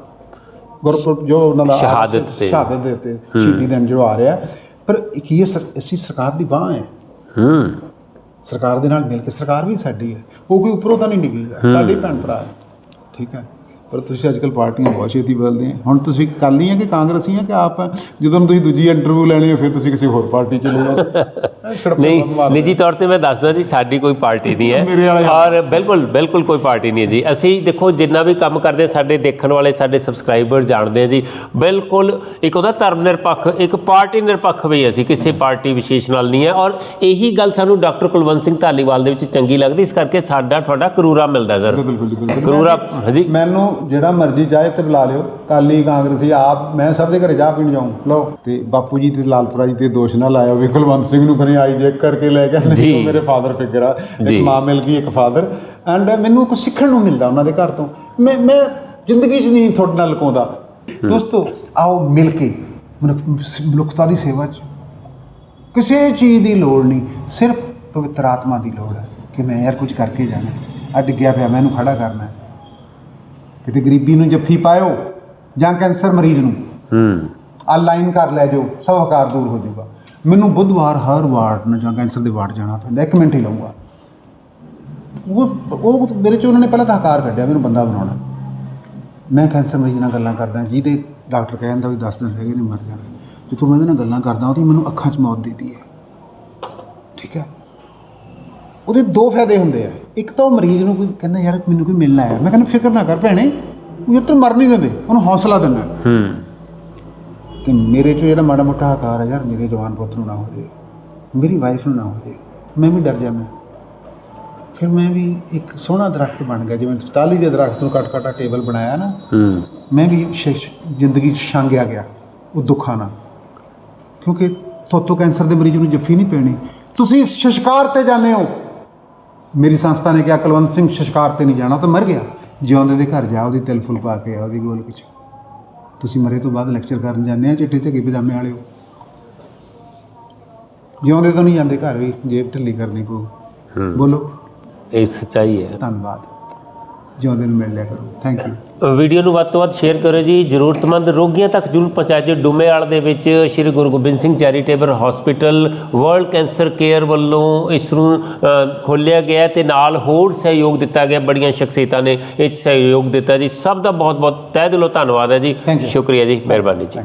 ਗੁਰਪੁਰਬ ਜੋ ਉਹਨਾਂ ਦਾ ਸ਼ਹਾਦਤ ਤੇ। ਸ਼ਹਾਦਤ ਦੇ ਤੇ ਸ਼ਹੀਦੀ ਦਿਨ ਜੋ ਆ ਰਿਹਾ। ਪਰ ਇੱਕ ਇਹ ਅਸੀਂ ਸਰਕਾਰ ਦੀ ਬਾਹ ਹੈ। ਹੂੰ। ਸਰਕਾਰ ਦੇ ਨਾਲ ਮਿਲ ਕੇ ਸਰਕਾਰ ਵੀ ਸਾਡੀ ਹੈ। ਉਹ ਕੋਈ ਉੱਪਰੋਂ ਤਾਂ ਨਹੀਂ ਡਿੱਗੀ ਹੈ। ਸਾਡੇ ਭੈਣ ਭਰਾ ਹੈ। ਠੀਕ ਹੈ। ਪਰ ਤੁਸੀਂ ਅੱਜਕੱਲ ਪਾਰਟੀਆਂ ਬਹੁਤ ਛੇਤੀ ਬਦਲਦੇ ਆ ਹੁਣ ਤੁਸੀਂ ਕਾਲੀ ਆ ਕਿ ਕਾਂਗਰਸੀ ਆ ਕਿ ਆਪ ਆ? ਜਦੋਂ ਤੁਸੀਂ ਦੂਜੀ ਇੰਟਰਵਿਊ ਲੈਣੀ ਹੈ ਫਿਰ ਤੁਸੀਂ ਕਿਸੇ ਹੋਰ ਪਾਰਟੀ ਚਲੇ ਜਾਓ। [LAUGHS] ਨਹੀਂ ਨਿੱਜੀ ਤੌਰ ਤੇ ਮੈਂ ਦੱਸਦਾ ਜੀ ਸਾਡੀ ਕੋਈ ਪਾਰਟੀ ਨਹੀਂ ਮੇਰੇ ਹੈ ਔਰ ਬਿਲਕੁਲ ਬਿਲਕੁਲ ਕੋਈ ਪਾਰਟੀ ਨਹੀਂ ਹੈ ਜੀ। ਅਸੀਂ ਦੇਖੋ ਜਿੰਨਾ ਵੀ ਕੰਮ ਕਰਦੇ ਹਾਂ, ਸਾਡੇ ਦੇਖਣ ਵਾਲੇ ਸਾਡੇ ਸਬਸਕ੍ਰਾਈਬਰ ਜਾਣਦੇ ਆ ਜੀ। ਬਿਲਕੁਲ ਇੱਕ ਉਹਦਾ ਧਰਮ ਨਿਰਪੱਖ ਇੱਕ ਪਾਰਟੀ ਨਿਰਪੱਖ ਵੀ ਅਸੀਂ ਕਿਸੇ ਪਾਰਟੀ ਵਿਸ਼ੇਸ਼ ਨਾਲ ਨਹੀਂ ਹੈ। ਔਰ ਇਹੀ ਗੱਲ ਸਾਨੂੰ ਡਾਕਟਰ ਕੁਲਵੰਤ ਸਿੰਘ ਧਾਲੀਵਾਲ ਦੇ ਵਿੱਚ ਚੰਗੀ ਲੱਗਦੀ ਇਸ ਕਰਕੇ ਸਾਡਾ ਤੁਹਾਡਾ ਕਰੂਰਾ ਮਿਲਦਾ ਸਰ ਬਿਲਕੁਲ ਜੀ ਬਿਲਕੁਲ। ਕਰੂਰਾ ਹਾਂਜੀ। ਮੈਨੂੰ ਜਿਹੜਾ ਮਰਜ਼ੀ ਚਾਹੇ ਤੇ ਬੁਲਾ ਲਿਓ। ਕਾਲੀ ਕਾਂਗਰਸੀ ਆਪ ਮੈਂ ਸਭ ਦੇ ਘਰੇ ਚਾਹ ਪੀਣ ਜਾਊਂ। ਲਓ। ਤੇ ਬਾਪੂ ਜੀ ਤੇ ਲਾਲਪੁਰਾ ਜੀ ਤੇ ਦੋਸ਼ ਨਾ ਲਾਇਆ ਵੀ ਕੁਲਵੰਤ ਸਿੰਘ ਨੂੰ ਕਰੇ ਆਈ ਜੇ ਕਰਕੇ ਲੈ ਕੇ ਨਹੀਂ ਜੀ। ਉਹ ਮੇਰੇ ਫਾਦਰ ਫਿਗਰ ਆ। ਜੀ। ਇੱਕ ਮਾਂ ਮਿਲ ਗਈ ਇੱਕ ਫਾਦਰ ਐਂਡ ਮੈਨੂੰ ਕੁਝ ਸਿੱਖਣ ਨੂੰ ਮਿਲਦਾ ਉਹਨਾਂ ਦੇ ਘਰ ਤੋਂ। ਮੈਂ ਮੈਂ ਜ਼ਿੰਦਗੀ 'ਚ ਨਹੀਂ ਤੁਹਾਡੇ ਨਾਲ ਲੁਕਾਉਂਦਾ। ਦੋਸਤੋ ਆਓ ਮਿਲ ਕੇ ਮਨੁੱਖ- ਮਨੁੱਖਤਾ ਦੀ ਸੇਵਾ 'ਚ। ਕਿਸੇ ਚੀਜ਼ ਦੀ ਲੋੜ ਨਹੀਂ। ਸਿਰਫ ਪਵਿੱਤਰ ਆਤਮਾ ਦੀ ਲੋੜ ਹੈ ਕਿ ਮੈਂ ਯਾਰ ਕੁਝ ਕਰਕੇ ਜਾਣਾ। ਆ ਡਿੱਗਿਆ ਪਿਆ ਮੈਂ ਇਹਨੂੰ ਖੜਾ ਕਰਨਾ। ਹੈ। ਕਿਤੇ ਗਰੀਬੀ ਨੂੰ ਜੱਫੀ ਪਾਇਓ ਜਾਂ ਕੈਂਸਰ ਮਰੀਜ਼ ਨੂੰ। ਹੂੰ। ਆ ਲਾਈਨ ਕਰ ਲੈ ਜਾਓ ਸਭ ਹਕਾਰ ਦੂਰ ਹੋ ਜਾਊਗਾ। ਮੈਨੂੰ ਬੁੱਧਵਾਰ ਹਰ ਵਾਰਡ ਨੂੰ ਜਾਂ ਕੈਂਸਰ ਦੇ ਵਾਰਡ ਜਾਣਾ ਪੈਂਦਾ ਇੱਕ ਮਿੰਟ ਹੀ ਲਊਗਾ। ਉਹ ਉਹ ਮੇਰੇ ਚ ਉਹਨਾਂ ਨੇ ਪਹਿਲਾਂ ਤਾਂ ਹਕਾਰ ਕੱਢਿਆ ਮੈਨੂੰ ਬੰਦਾ ਬਣਾਉਣਾ। ਮੈਂ ਕੈਂਸਰ ਮਰੀਜ਼ ਨਾਲ ਗੱਲਾਂ ਕਰਦਾ ਜਿਹਦੇ ਡਾਕਟਰ ਕਹਿੰਦਾ ਵੀ 10 ਦਿਨ ਰਹਿ ਗਏ ਨੇ ਮਰ ਜਾਣਾ। ਜਿੱਥੋਂ ਮੈਂ ਉਹਦੇ ਨਾਲ ਗੱਲਾਂ ਕਰਦਾ ਉਹਦੀ ਮੈਨੂੰ ਅੱਖਾਂ 'ਚ ਮੌਤ ਦਿਖਦੀ ਹੈ। ਠੀਕ ਹੈ? ਉਹਦੇ ਦੋ ਫਾਇਦੇ ਹੁੰਦੇ ਆ। ਇੱਕ ਤਾਂ ਉਹ ਮਰੀਜ਼ ਨੂੰ ਕੋਈ ਕਹਿੰਦਾ ਯਾਰ ਮੈਨੂੰ ਕੋਈ ਮਿਲਣਾ ਹੈ ਮੈਂ ਕਹਿੰਦਾ ਫਿਕਰ ਨਾ ਕਰ ਭੈਣੇ ਉਹ ਤੂੰ ਮਰ ਨਹੀਂ ਦਿੰਦੇ ਉਹਨੂੰ ਹੌਸਲਾ ਦਿੰਦਾ ਹੂੰ। ਤੇ ਮੇਰੇ ਚੋਂ ਜਿਹੜਾ ਮਾੜਾ ਮੋਟਾ ਹਕਾਰ ਹੈ ਯਾਰ ਮੇਰੇ ਜਵਾਨ ਪੁੱਤ ਨੂੰ ਨਾ ਹੋ ਜੇ ਮੇਰੀ ਵਾਈਫ ਨੂੰ ਨਾ ਹੋ ਜੇ ਮੈਂ ਵੀ ਡਰ ਜਾਂਦਾ ਫਿਰ ਮੈਂ ਵੀ ਇੱਕ ਸੋਹਣਾ ਦਰਖਤ ਬਣ ਗਿਆ ਜਿਵੇਂ ਟਾਲੀ ਦੇ ਦਰਖਤ ਨੂੰ ਕੱਟ ਕੱਟਾ ਟੇਬਲ ਬਣਾਇਆ ਨਾ। ਹੂੰ। ਮੈਂ ਵੀ ਜ਼ਿੰਦਗੀ 'ਚ ਛਾਂਗਿਆ ਗਿਆ ਉਹ ਦੁੱਖਾਂ ਨਾਲ। ਕਿਉਂਕਿ ਥੋਤੋਂ ਕੈਂਸਰ ਦੇ ਮਰੀਜ਼ ਨੂੰ ਜੱਫੀ ਨਹੀਂ ਪੈਣੀ। ਤੁਸੀਂ ਸ਼ਸ਼ਕਾਰ ਤੇ ਜਾਂਦੇ ਹੋ। ਮੇਰੀ ਸੰਸਥਾ ਨੇ ਕਿਹਾ ਕੁਲਵੰਤ ਸਿੰਘ ਸ਼ਸ਼ਕਾਰ ਤੇ ਨਹੀਂ ਜਾਣਾ ਤਾਂ ਮਰ ਗਿਆ। ਜਿਉਂਦੇ ਦੇ ਘਰ ਜਾ ਉਹਦੀ ਤਿਲ ਫੁੱਲ ਪਾ ਕੇ ਆ ਉਹਦੀ ਗੋਲ ਵਿੱਚ ਤੁਸੀਂ ਮਰੇ ਤੋਂ ਬਾਅਦ ਲੈਕਚਰ ਕਰਨ ਜਾਂਦੇ ਆ ਚਿੱਟੇ ਝੱਗੇ ਪਜਾਮੇ ਵਾਲਿਓ ਜਿਉਂਦੇ ਤੋਂ ਨਹੀਂ ਜਾਂਦੇ ਘਰ ਵੀ ਜੇਬ ਢਿੱਲੀ ਕਰਨੀ ਪਊ। ਹੂੰ। ਬੋਲੋ। ਇਹ ਸੱਚਾਈ ਹੈ। ਧੰਨਵਾਦ। ਜਿਉਂਦੇ ਨੂੰ ਮਿਲ ਲਿਆ ਕਰੋ। ਥੈਂਕ ਯੂ ਵੀਡੀਓ ਨੂੰ ਵੱਧ ਤੋਂ ਵੱਧ ਸ਼ੇਅਰ ਕਰੋ ਜੀ। ਜ਼ਰੂਰਤਮੰਦ ਰੋਗੀਆਂ ਤੱਕ ਜ਼ਰੂਰ ਪਹੁੰਚਾਓ ਜੀ ਡੁਮੇਵਾਲ ਦੇ ਵਿੱਚ। Shri Guru Gobind Singh charitable hospital world cancer care ਵੱਲੋਂ ਇਸ ਨੂੰ ਖੋਲ੍ਹਿਆ ਗਿਆ ਤੇ ਨਾਲ ਹੋਰ ਸਹਿਯੋਗ ਦਿੱਤਾ ਗਿਆ। ਬੜੀਆਂ ਸ਼ਖਸੀਅਤਾਂ ਨੇ ਇਹ ਸਹਿਯੋਗ ਦਿੱਤਾ ਜੀ। ਸਭ ਦਾ ਬਹੁਤ ਬਹੁਤ ਤਹਿ ਦਿਲੋਂ ਧੰਨਵਾਦ ਹੈ ਜੀ. ਸ਼ੁਕਰੀਆ ਜੀ। ਮਿਹਰਬਾਨੀ ਜੀ।